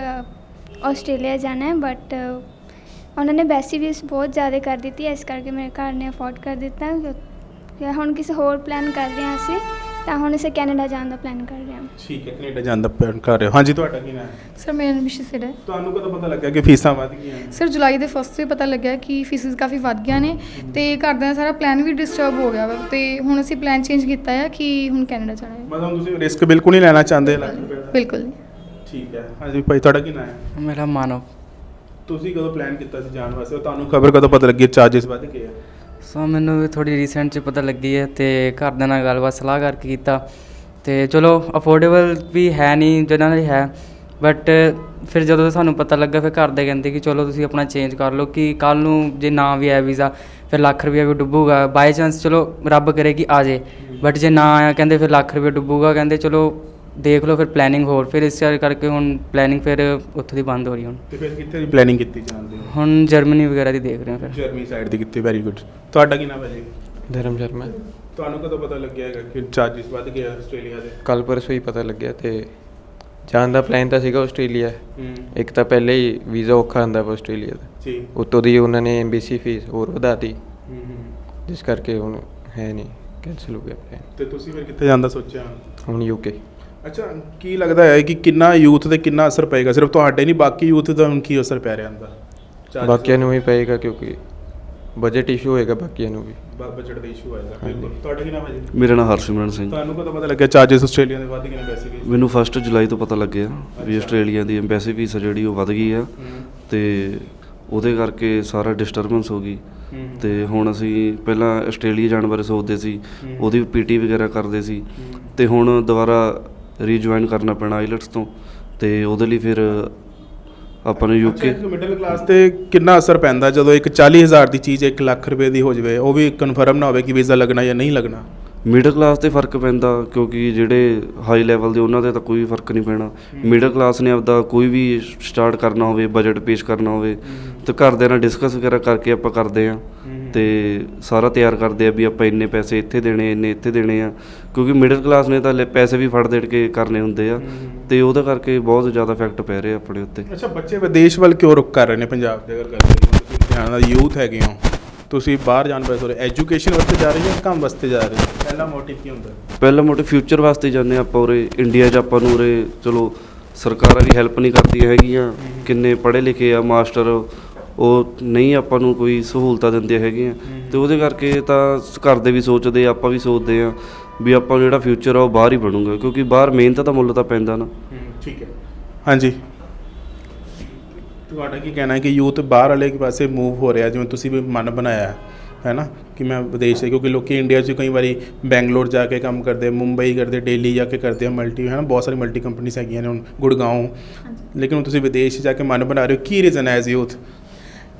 ਆਸਟ੍ਰੇਲੀਆ ਜਾਣਾ ਹੈ ਬਟ ਉਹਨਾਂ ਨੇ ਵੈਸੀ ਵੀ ਬਹੁਤ ਜ਼ਿਆਦਾ ਕਰ ਦਿੱਤੀ ਇਸ ਕਰਕੇ ਮੇਰੇ ਘਰ ਨੇ ਅਫੋਰਡ ਕਰ ਦਿੱਤਾ। ਕਿ ਹੁਣ ਕਿਸੇ ਹੋਰ ਪਲਾਨ ਕਰ ਰਹੇ ਹਾਂ ਅਸੀਂ ਤਾਂ ਹੁਣ ਅਸੀਂ ਕੈਨੇਡਾ ਜਾਣ ਦਾ ਪਲਾਨ ਕਰ ਰਹੇ ਹਾਂ। ਠੀਕ ਹੈ ਕੈਨੇਡਾ ਜਾਣ ਦਾ ਪਲਾਨ ਕਰ ਰਹੇ ਹੋ। ਹਾਂਜੀ ਤੁਹਾਡਾ ਕੀ ਨਾਮ ਹੈ? ਸਰ ਮੇਰਾ ਨਾਮ ਸ਼ਿਸਿਰ ਹੈ। ਤੁਹਾਨੂੰ ਕਦੋਂ ਪਤਾ ਲੱਗਿਆ ਕਿ ਫੀਸਾਂ ਵੱਧ ਗਈਆਂ ਸਰ ਜੁਲਾਈ ਦੇ ਫਸਟ ਤੋਂ ਹੀ ਪਤਾ ਲੱਗਿਆ ਕਿ ਫੀਸਿਸ ਕਾਫੀ ਵੱਧ ਗਿਆ ਨੇ ਤੇ ਘਰਦਿਆਂ ਦਾ ਸਾਰਾ ਪਲਾਨ ਵੀ ਡਿਸਟਰਬ ਹੋ ਗਿਆ ਵਾ ਤੇ ਹੁਣ ਅਸੀਂ ਪਲਾਨ ਚੇਂਜ ਕੀਤਾ ਹੈ ਕਿ ਹੁਣ ਕੈਨੇਡਾ ਜਾਣਾ ਹੈ। ਮਤਲਬ ਤੁਸੀਂ ਰਿਸਕ ਬਿਲਕੁਲ ਨਹੀਂ ਲੈਣਾ ਚਾਹੁੰਦੇ ਲੱਖ ਰੁਪਏ ਦਾ? ਬਿਲਕੁਲ ਨਹੀਂ ਠੀਕ ਹੈ। ਹਾਂਜੀ ਭਾਈ ਤੁਹਾਡਾ ਕੀ ਨਾਮ ਹੈ? ਮੇਰਾ ਮਾਨਵ। ਤੁਸੀਂ ਕਦੋਂ ਪਲਾਨ ਕੀਤਾ ਸੀ ਜਾਣ ਵਾਸਤੇ? ਤੁਹਾਨੂੰ ਖਬਰ ਕਦੋਂ ਪਤਾ ਲੱਗੀ? ਚਾਰजेस ਵੱਧ ਗਏ ਆ। ਸੋ ਮੈਨੂੰ ਵੀ ਥੋੜੀ ਰੀਸੈਂਟ ਚ ਪਤਾ ਲੱਗੀ ਹੈ ਤੇ ਘਰਦਿਆਂ ਨਾਲ ਗੱਲਬਾਤ ਸਲਾਹ ਕਰਕੇ ਕੀਤਾ। ਤੇ ਚਲੋ ਅਫੋਰਡੇਬਲ ਵੀ ਹੈ ਨਹੀਂ ਜਿਹਨਾਂ ਦੀ ਹੈ। ਬਟ ਫਿਰ ਜਦੋਂ ਸਾਨੂੰ ਪਤਾ ਲੱਗਾ ਫਿਰ ਘਰ ਦੇ ਕਹਿੰਦੇ ਕਿ ਚਲੋ ਤੁਸੀਂ ਆਪਣਾ ਚੇਂਜ ਕਰ ਲਓ ਕਿ ਕੱਲ ਨੂੰ ਜੇ ਨਾ ਵੀ ਆਇਆ ਵੀਜ਼ਾ ਫਿਰ ਲੱਖ ਰੁਪਇਆ ਵੀ ਡੁੱਬੂਗਾ। ਬਾਈ ਚਾਂਸ ਚਲੋ ਰੱਬ ਕਰੇ ਕਿ ਆ ਜੇ। ਬਟ ਜੇ ਨਾ ਆਇਆ ਕਹਿੰਦੇ ਫਿਰ ਲੱਖ ਰੁਪਇਆ ਡੁੱਬੂਗਾ। ਕਹਿੰਦੇ ਚਲੋ ਦੇਖ ਲਓ ਫਿਰ ਪਲੈਨਿੰਗ ਹੋਰ ਫਿਰ ਇਸ ਕਰਕੇ ਹੁਣ ਪਲੈਨਿੰਗ ਫਿਰ ਉੱਥੋਂ ਦੀ ਬੰਦ ਹੋ ਰਹੀ ਹੁਣ। ਤੇ ਫਿਰ ਕਿੱਥੇ ਦੀ ਪਲੈਨਿੰਗ ਕੀਤੀ ਜਾਂਦੀ ਹੋ? ਹੁਣ ਜਰਮਨੀ ਵਗੈਰਾ ਦੀ ਦੇਖ ਰਹੇ ਹਾਂ ਫਿਰ। ਜਰਮਨੀ ਸਾਈਡ ਦੀ ਕੀਤੀ ਵੈਰੀ ਗੁੱਡ ਤੁਹਾਡਾ ਕੀ ਨਾਮ ਹੈ ਜੀ? ਧਰਮ ਸ਼ਰਮਾ ਤੁਹਾਨੂੰ ਕਦੋਂ ਪਤਾ ਲੱਗਿਆ ਹੈਗਾ ਕਿ ਚਾਰजेस ਵੱਧ ਗਏ ਆ ਆਸਟ੍ਰੇਲੀਆ ਦੇ? ਕੱਲ ਪਰਸੋਂ ਹੀ ਪਤਾ ਲੱਗਿਆ ਤੇ ਜਾਣ ਦਾ ਪਲਾਨ ਤਾਂ ਸੀਗਾ ਆਸਟ੍ਰੇਲੀਆ। ਹੂੰ। ਇੱਕ ਤਾਂ ਪਹਿਲੇ ਹੀ ਵੀਜ਼ਾ ਔਖਾ ਹੁੰਦਾ ਵਾ ਆਸਟ੍ਰੇਲੀਆ ਦਾ। ਜੀ। ਉੱਤੋਂ ਦੀ ਉਹਨਾਂ ਨੇ ਐਮਬੀਸੀ ਫੀਸ ਹੋਰ ਵਧਾਤੀ। ਹੂੰ ਹੂੰ। ਜਿਸ ਕਰਕੇ ਹੁਣ ਹੈ ਨਹੀਂ ਕੈਨਸਲ ਹੋ ਗਿਆ ਪਲਾਨ ਤੇ ਤੁਸੀਂ ਫਿਰ ਕਿੱਥੇ ਜਾਣ ਦਾ ਸੋਚਿਆ? ਹੁਣ ਯੂਕੇ ਅੱਛਾ ਕੀ ਲੱਗਦਾ ਹੈ ਕਿ ਕਿੰਨਾ ਯੂਥ ਤੇ ਕਿੰਨਾ ਅਸਰ ਪਏਗਾ? ਸਿਰਫ ਤੁਹਾਡੇ ਨਹੀਂ ਬਾਕੀ ਯੂਥ ਦਾ ਹੁਣ ਕੀ ਅਸਰ ਪੈ ਰਿਹਾ ਅੰਦਰ ਬਾਕੀਆਂ ਨੂੰ ਵੀ ਪਏਗਾ ਕਿਉਂਕਿ ਬਜਟ ਇਸ਼ੂ ਹੋਏਗਾ ਬਾਕੀਆਂ ਨੂੰ ਵੀ। ਬਜਟ ਦਾ ਇਸ਼ੂ ਆਏਗਾ ਬਿਲਕੁਲ। ਤੁਹਾਡਾ ਕੀ ਨਾਮ ਹੈ ਜੀ? ਮੇਰਾ ਨਾਮ ਹਰਸਿਮਰਨ ਸਿੰਘ। ਤੁਹਾਨੂੰ ਕਦੋਂ ਪਤਾ ਲੱਗਿਆ ਚਾਰजेस ਆਸਟ੍ਰੇਲੀਆ ਦੇ ਵੱਧ ਗਏ ਨੇ ਵੈਸੇ ਵੀ? ਮੈਨੂੰ 1 ਜੁਲਾਈ ਤੋਂ ਪਤਾ ਲੱਗਿਆ ਵੀ ਆਸਟ੍ਰੇਲੀਆ ਦੀ ਐਮਬੈਸੀ ਫੀਸ ਆ ਜਿਹੜੀ ਉਹ ਵਧ ਗਈ ਆ। ਤੇ ਉਹਦੇ ਕਰਕੇ ਸਾਰਾ ਡਿਸਟਰਬੈਂਸ ਹੋ ਗਈ। ਤੇ ਹੁਣ ਅਸੀਂ ਪਹਿਲਾਂ ਆਸਟ੍ਰੇਲੀਆ ਜਾਣ ਬਾਰੇ ਸੋਚਦੇ ਸੀ ਉਹਦੀ ਪੀਟੀ ਵਗੈਰਾ ਕਰਦੇ ਸੀ। ਤੇ ਹੁਣ ਦੁਬਾਰਾ ਰੀਜੁਆਇਨ ਕਰਨਾ ਪੈਣਾ ਆਈਲਟਸ ਤੋਂ ਤੇ ਉਹਦੇ ਲਈ ਫਿਰ ਆਪਾਂ ਨੂੰ ਯੂਕੇ ਮਿਡਲ ਕਲਾਸ ਤੇ ਕਿੰਨਾ ਅਸਰ ਪੈਂਦਾ ਜਦੋਂ ਇੱਕ 40000 ਦੀ ਚੀਜ਼ 1 ਲੱਖ ਰੁਪਏ ਦੀ ਹੋ ਜਾਵੇ ਉਹ ਵੀ ਕਨਫਰਮ ਨਾ ਹੋਵੇ ਕਿ ਵੀਜ਼ਾ ਲੱਗਣਾ ਜਾਂ ਨਹੀਂ ਲੱਗਣਾ? ਮਿਡਲ ਕਲਾਸ ਤੇ ਫ਼ਰਕ ਪੈਂਦਾ ਕਿਉਂਕਿ ਜਿਹੜੇ ਹਾਈ ਲੈਵਲ ਦੇ ਉਹਨਾਂ ਤੇ ਤਾਂ ਕੋਈ ਫ਼ਰਕ ਨਹੀਂ ਪੈਣਾ। ਮਿਡਲ ਕਲਾਸ ਨੇ ਆਪਦਾ ਕੋਈ ਵੀ ਸਟਾਰਟ ਕਰਨਾ ਹੋਵੇ ਬਜਟ ਪੇਸ਼ ਕਰਨਾ ਹੋਵੇ ਤੇ ਘਰਦਿਆਂ ਨਾਲ ਡਿਸਕਸ ਵਗੈਰਾ ਕਰਕੇ ਆਪਾਂ ਕਰਦੇ ਆ ਤੇ ਸਾਰਾ ਤਿਆਰ ਕਰਦੇ ਆ ਵੀ ਆਪਾਂ ਇੰਨੇ ਪੈਸੇ ਇੱਥੇ ਦੇਣੇ ਇੰਨੇ ਇੱਥੇ ਦੇਣੇ ਆ। ਕਿਉਂਕਿ ਮਿਡਲ ਕਲਾਸ ਨੇ ਤਾਂ ਲੈ ਪੈਸੇ ਵੀ ਫੜ ਦੇੜ ਕੇ ਕਰਨੇ ਹੁੰਦੇ ਆ। ਤੇ ਉਹਦੇ ਕਰਕੇ ਬਹੁਤ ਜ਼ਿਆਦਾ ਇਫੈਕਟ ਪੈ ਰਿਹਾ ਆਪਣੇ ਉੱਤੇ। ਅੱਛਾ ਬੱਚੇ ਵਿਦੇਸ਼ ਵੱਲ ਕਿਉਂ ਰੁਕ ਕਰ ਰਹੇ ਨੇ ਪੰਜਾਬ ਦੇ ਅਗਰ ਗੱਲ ਕਰੀਏ? ਤੁਸੀਂ ਲੁਧਿਆਣਾ ਦਾ ਯੂਥ ਹੈਗੇ ਹੋ। ਤੁਸੀਂ ਬਾਹਰ ਜਾਣ ਸੋਚ ਰਹੇ ਐਜੂਕੇਸ਼ਨ ਵਾਸਤੇ ਜਾ ਰਹੇ ਹੋ ਜਾਂ ਕੰਮ ਵਾਸਤੇ ਜਾ ਰਹੇ ਹੋ? ਪਹਿਲਾ ਮੋਟਿਵ ਕੀ ਹੁੰਦਾ? ਪਹਿਲਾ ਮੋਟੇ ਫਿਊਚਰ ਵਾਸਤੇ ਜਾਂਦੇ ਹਾਂ ਆਪਾਂ ਉਰੇ। ਇੰਡੀਆ 'ਚ ਆਪਾਂ ਨੂੰ ਉਰੇ ਚਲੋ ਸਰਕਾਰਾਂ ਵੀ ਹੈਲਪ ਨਹੀਂ ਕਰਦੀਆਂ ਹੈਗੀਆਂ। ਕਿੰਨੇ ਪੜ੍ਹੇ ਲਿਖੇ ਆ ਮਾਸਟਰ ਉਹ ਨਹੀਂ ਆਪਾਂ ਨੂੰ ਕੋਈ ਸਹੂਲਤਾਂ ਦਿੰਦੇ ਹੈਗੀਆਂ ਤੇ ਉਹਦੇ ਕਰਕੇ ਤਾਂ ਘਰ ਦੇ ਵੀ ਸੋਚਦੇ ਆ, ਆਪਾਂ ਵੀ ਸੋਚਦੇ ਆ ਵੀ ਆਪਾਂ ਨੂੰ ਜਿਹੜਾ ਫਿਊਚਰ ਆ ਉਹ ਬਾਹਰ ਹੀ ਬਣੂਗਾ ਕਿਉਂਕਿ ਬਾਹਰ ਮਿਹਨਤ ਦਾ ਮੁੱਲ ਤਾਂ ਪੈਂਦਾ ਨਾ। ਠੀਕ ਹੈ। ਹਾਂਜੀ। ਤੁਹਾਡਾ ਕੀ ਕਹਿਣਾ ਹੈ ਕਿ ਯੂਥ ਬਾਹਰ ਵਾਲੇ ਪਾਸੇ ਮੂਵ ਹੋ ਰਿਹਾ ਜਿਵੇਂ ਤੁਸੀਂ ਵੀ ਮਨ ਬਣਾਇਆ ਹੈ, ਨਾ ਕਿ ਮੈਂ ਵਿਦੇਸ਼ ਹੈ ਕਿਉਂਕਿ ਲੋਕੀ ਇੰਡੀਆ 'ਚ ਕਈ ਵਾਰੀ ਬੈਂਗਲੌਰ ਜਾ ਕੇ ਕੰਮ ਕਰਦੇ ਮੁੰਬਈ ਕਰਦੇ ਦਿੱਲੀ ਜਾ ਕੇ ਕਰਦੇ ਆ ਮਲਟੀ ਹੈ ਨਾ ਬਹੁਤ ਸਾਰੀ ਮਲਟੀ ਕੰਪਨੀਆਂ ਹੈਗੀਆਂ ਨੇ ਹੁਣ ਗੁੜਗਾਉਂ ਲੇਕਿਨ ਹੁਣ ਤੁਸੀਂ ਵਿਦੇਸ਼ ਜਾ ਕੇ ਮਨ ਬਣਾ ਰਹੇ ਹੋ ਕੀ ਰੀਜ਼ਨ ਹੈ ਐਜ਼ ਯੂਥ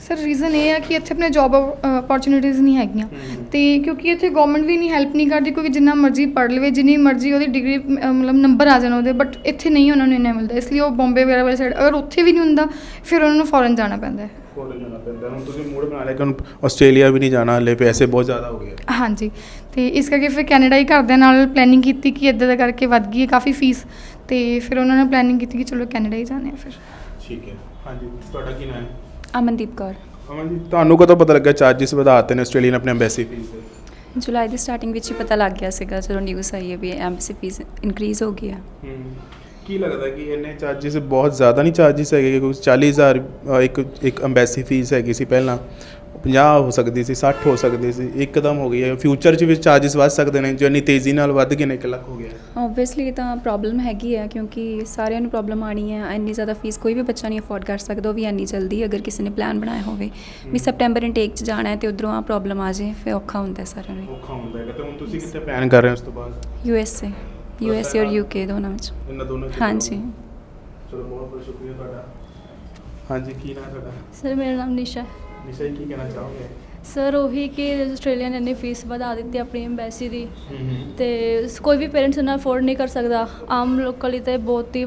ਸਰ ਰੀਜ਼ਨ ਇਹ ਹੈ ਕਿ ਇੱਥੇ ਆਪਣੇ ਜੌਬ ਅਪੋਰਚੁਨਿਟੀਜ਼ ਨਹੀਂ ਹੈਗੀਆਂ। ਤੇ ਕਿਉਂਕਿ ਇੱਥੇ ਗਵਰਨਮੈਂਟ ਵੀ ਨਹੀਂ ਹੈਲਪ ਨਹੀਂ ਕਰਦੀ ਕਿਉਂਕਿ ਜਿੰਨਾ ਮਰਜ਼ੀ ਪੜ੍ਹ ਲਵੇ ਜਿੰਨੀ ਮਰਜ਼ੀ ਉਹਦੀ ਡਿਗਰੀ ਮਤਲਬ ਨੰਬਰ ਆ ਜਾਣ ਉਹਦੇ ਬਟ ਇੱਥੇ ਨਹੀਂ ਉਹਨਾਂ ਨੂੰ ਇੰਨਾ ਮਿਲਦਾ। ਇਸ ਲਈ ਉਹ ਬੰਬੇ ਵਗੈਰਾ ਵਾਲੀ ਸਾਈਡ ਅਗਰ ਉੱਥੇ ਵੀ ਨਹੀਂ ਹੁੰਦਾ ਫਿਰ ਉਹਨਾਂ ਨੂੰ ਫੋਰਨ ਜਾਣਾ ਪੈਂਦਾ ਹੈ। ਫੋਰਨ ਜਾਣਾ ਪੈਂਦਾ ਹੁਣ ਤੁਸੀਂ ਮੂਡ ਬਣਾ ਲਿਆ ਕਿ ਹੁਣ ਆਸਟ੍ਰੇਲੀਆ ਵੀ ਨਹੀਂ ਜਾਣਾ ਹਲੇ ਪੈਸੇ ਬਹੁਤ ਜ਼ਿਆਦਾ ਹੋ ਗਏ ਹਾਂਜੀ। ਤੇ ਇਸ ਕਰਕੇ ਫਿਰ ਕੈਨੇਡਾ ਹੀ ਘਰਦਿਆਂ ਨਾਲ ਪਲੈਨਿੰਗ ਕੀਤੀ ਕਿ ਇੱਦਾਂ ਦਾ ਕਰਕੇ ਵੱਧ ਗਈ ਹੈ ਕਾਫੀ ਫੀਸ ਤੇ ਫਿਰ ਉਹਨਾਂ ਨੇ ਪਲੈਨਿੰਗ ਕੀਤੀ ਕਿ ਚਲੋ ਕੈਨੇਡਾ ਹੀ ਜਾਂਦੇ ਆ ਫਿਰ। ਠੀਕ ਹੈ। ਹਾਂਜੀ ਤੁਹਾਡਾ ਕੀ ਨਾਮ ਹੈ? ਅਮਨਦੀਪ ਕੌਰ। ਅਮਨ ਤੁਹਾਨੂੰ ਕਦੋਂ ਪਤਾ ਲੱਗਾ ਚਾਰਜਸ ਵਧਾਤੇ ਨੇ ਆਸਟ੍ਰੇਲੀਆ ਆਪਣੇ ਐਮਬੈਸੀ ਫੀਸ ਜੁਲਾਈ ਦੀ ਸਟਾਰਟਿੰਗ ਵਿੱਚ ਹੀ ਪਤਾ ਲੱਗ ਗਿਆ ਸੀਗਾ ਜਦੋਂ ਨਿਊਜ਼ ਆਈ ਹੈ ਵੀ ਐਮਬੈਸੀ ਫੀਸ ਇਨਕਰੀਜ਼ ਹੋ ਗਈ ਆ। ਕੀ ਲੱਗਦਾ ਕਿ ਇਹਨੇ ਚਾਰजेस ਬਹੁਤ ਜ਼ਿਆਦਾ ਨਹੀਂ ਚਾਰजेस ਹੈਗੇ ਕਿ 40000 ਇੱਕ ਇੱਕ ਐਮਬੈਸੀ ਫੀਸ ਹੈਗੀ ਸੀ ਪਹਿਲਾਂ। 50 ਹੋ ਸਕਦੀ ਸੀ 60 ਹੋ ਸਕਦੀ ਸੀ ਇੱਕਦਮ ਹੋ ਗਈ ਹੈ। ਫਿਊਚਰ 'ਚ ਵੀ ਚਾਰजेस ਵੱਧ ਸਕਦੇ ਨੇ ਜੋ ਇੰਨੀ ਤੇਜ਼ੀ ਨਾਲ ਵੱਧ ਗਏ ਨੇ 1 ਲੱਖ ਹੋ ਗਿਆ ਓਬਵੀਅਸਲੀ ਤਾਂ ਪ੍ਰੋਬਲਮ ਹੈਗੀ ਹੈ ਕਿਉਂਕਿ ਸਾਰਿਆਂ ਨੂੰ ਪ੍ਰੋਬਲਮ ਆਣੀ ਹੈ। ਇੰਨੀ ਜ਼ਿਆਦਾ ਫੀਸ ਕੋਈ ਵੀ ਬੱਚਾ ਨਹੀਂ ਅਫੋਰਡ ਕਰ ਸਕਦਾ ਉਹ ਵੀ ਇੰਨੀ ਜਲਦੀ ਅਗਰ ਕਿਸੇ ਨੇ ਪਲਾਨ ਬਣਾਇਆ ਹੋਵੇ ਵੀ ਸਪਟੈਂਬਰ ਇਨਟੇਕ 'ਚ ਜਾਣਾ ਹੈ ਤੇ ਉਧਰੋਂ ਆ ਪ੍ਰੋਬਲਮ ਆ ਜੇ ਫਿਰ ਔਖਾ ਹੁੰਦਾ ਹੈ ਸਾਰਿਆਂ ਨੂੰ। ਔਖਾ ਹੁੰਦਾ ਹੈਗਾ। ਤੇ ਹੁਣ ਤੁਸੀਂ ਕਿੱਥੇ ਪਲਾਨ ਕਰ ਰਹੇ ਹੋ ਉਸ ਤੋਂ ਬਾਅਦ? U S A U S A ਔਰ ਯੂ ਕੇ ਦੋਨਾਂ ਵਿੱਚ। ਇਹਨਾਂ ਦੋਨੋਂ ਹਾਂਜੀ। ਚਲੋ ਬਹੁਤ ਬਹੁਤ ਸ਼ੁਕਰੀਆ ਤੁਹਾਡਾ। ਹਾਂਜੀ ਕੀ ਨਾਮ ਤੁਹਾਡਾ? ਸਰ ਮੇਰਾ ਨਾਮ ਨਿਸ਼ਾ ਹੈ। ਜੀ ਕੀ ਕਹਿਣਾ ਚਾਹੋਗੇ? ਸਰ ਉਹੀ ਕਿ ਆਸਟ੍ਰੇਲੀਆ ਨੇ ਇੰਨੀ ਫੀਸ ਵਧਾ ਦਿੱਤੀ ਆਪਣੀ ਐਮਬੈਸੀ ਦੀ ਤੇ ਸ- ਕੋਈ ਵੀ ਪੇਰੈਂਟਸ ਇਹਨਾਂ ਅਫੋਰਡ ਨਹੀਂ ਕਰ ਸਕਦਾ। ਆਮ ਲੋਕਾਂ ਲਈ ਤੇ ਬਹੁਤ ਹੀ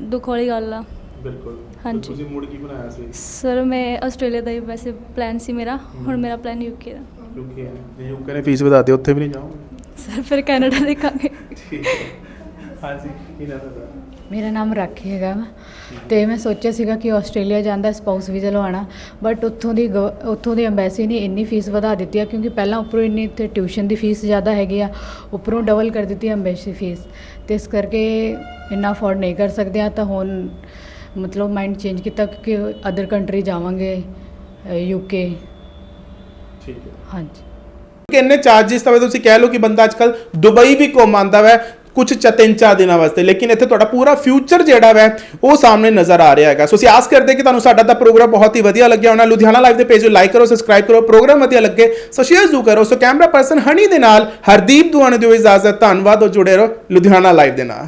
ਦੁੱਖ ਵਾਲੀ ਗੱਲ ਆ। ਬਿਲਕੁਲ। ਹਾਂਜੀ। ਤੁਸੀਂ ਮੂਡ ਕੀ ਬਣਾਇਆ ਸੀ? ਸਰ ਮੈਂ ਆਸਟ੍ਰੇਲੀਆ ਦਾ ਹੀ ਵੈਸੇ ਪਲਾਨ ਸੀ ਮੇਰਾ। ਹੁਣ ਮੇਰਾ ਪਲਾਨ ਯੂਕੇ ਦਾ। ਕਿਉਂਕਿ ਜੇ ਯੂਕੇ ਨੇ ਫੀਸ ਵਧਾਤੀ ਉੱਥੇ ਵੀ ਨਹੀਂ ਜਾਓਗੇ? ਸਰ ਫਿਰ ਕੈਨੇਡਾ ਦੇਖਾਂਗੇ। ਠੀਕ ਹੈ। ਹਾਂਜੀ ਕੀ ਨਾਮ ਤੁਹਾਡਾ? ਮੇਰਾ ਨਾਮ ਰਾਖੀ ਹੈਗਾ ਵਾ। ਤੇ ਮੈਂ ਸੋਚਿਆ ਸੀਗਾ ਕਿ ਆਸਟ੍ਰੇਲੀਆ ਜਾਂਦਾ ਸਪਾਊਸ ਵੀਜ਼ਾ ਲਵਾਉਣਾ। ਬਟ ਉੱਥੋਂ ਦੀ ਗਵ- ਉੱਥੋਂ ਦੀ ਐਮਬੈਸੀ ਨੇ ਇੰਨੀ ਫੀਸ ਵਧਾ ਦਿੱਤੀ ਆ ਕਿਉਂਕਿ ਪਹਿਲਾਂ ਉੱਪਰੋਂ ਇੰਨੀ ਤੇ ਟਿਊਸ਼ਨ ਦੀ ਫੀਸ ਜ਼ਿਆਦਾ ਹੈਗੀ ਆ ਉੱਪਰੋਂ ਡਬਲ ਕਰ ਦਿੱਤੀ ਐਮਬੈਸੀ ਫੀਸ ਤੇ ਇਸ ਕਰਕੇ ਇੰਨਾ ਅਫੋਰਡ ਨਹੀਂ ਕਰ ਸਕਦੇ ਆ ਤਾਂ ਹੁਣ ਮਤਲਬ ਮਾਈਂਡ ਚੇਂਜ ਕੀਤਾ ਕਿ ਅਦਰ ਕੰਟਰੀ ਜਾਵਾਂਗੇ ਯੂਕੇ ਠੀਕ ਹੈ। ਹਾਂਜੀ। ਕਿ ਇੰਨੇ ਚਾਰजेस ਤਾਂ ਤੁਸੀਂ ਕਹਿ ਲਓ ਕਿ ਬੰਦਾ ਅੱਜਕੱਲ ਦੁਬਈ ਵੀ ਘੁੰਮ ਆਉਂਦਾ ਵੈ ਕੁਝ ਚ ਤਿੰਨ ਚਾਰ ਦਿਨਾਂ ਵਾਸਤੇ। ਲੇਕਿਨ ਇੱਥੇ ਤੁਹਾਡਾ ਪੂਰਾ ਫਿਊਚਰ ਜਿਹੜਾ ਵੈ, ਉਹ ਸਾਹਮਣੇ ਨਜ਼ਰ ਆ ਰਿਹਾ ਹੈਗਾ। ਸੋ ਅਸੀਂ ਆਸ ਕਰਦੇ ਕਿ ਤੁਹਾਨੂੰ ਸਾਡਾ ਦਾ ਪ੍ਰੋਗਰਾਮ ਬਹੁਤ ਹੀ ਵਧੀਆ ਲੱਗਿਆ ਹੋਣਾ। ਲੁਧਿਆਣਾ ਲਾਈਵ ਦੇ ਪੇਜ ਨੂੰ ਲਾਈਕ ਕਰੋ ਸਬਸਕ੍ਰਾਈਬ ਕਰੋ ਪ੍ਰੋਗਰਾਮ ਵਧੀਆ ਲੱਗੇ ਸੋ ਸ਼ੇਅਰ ਜ਼ੂ ਕਰੋ। ਸੋ ਕੈਮਰਾ ਪਰਸਨ ਹਨੀ ਦੇ ਨਾਲ ਹਰਦੀਪ ਦੁਆਨੇ ਦਿਓ ਇਜਾਜ਼ਤ, ਧੰਨਵਾਦ ਹੋ ਜੁੜੇ ਰਹੋ ਲੁਧਿਆਣਾ ਲਾਈਵ ਦੇ ਨਾਲ।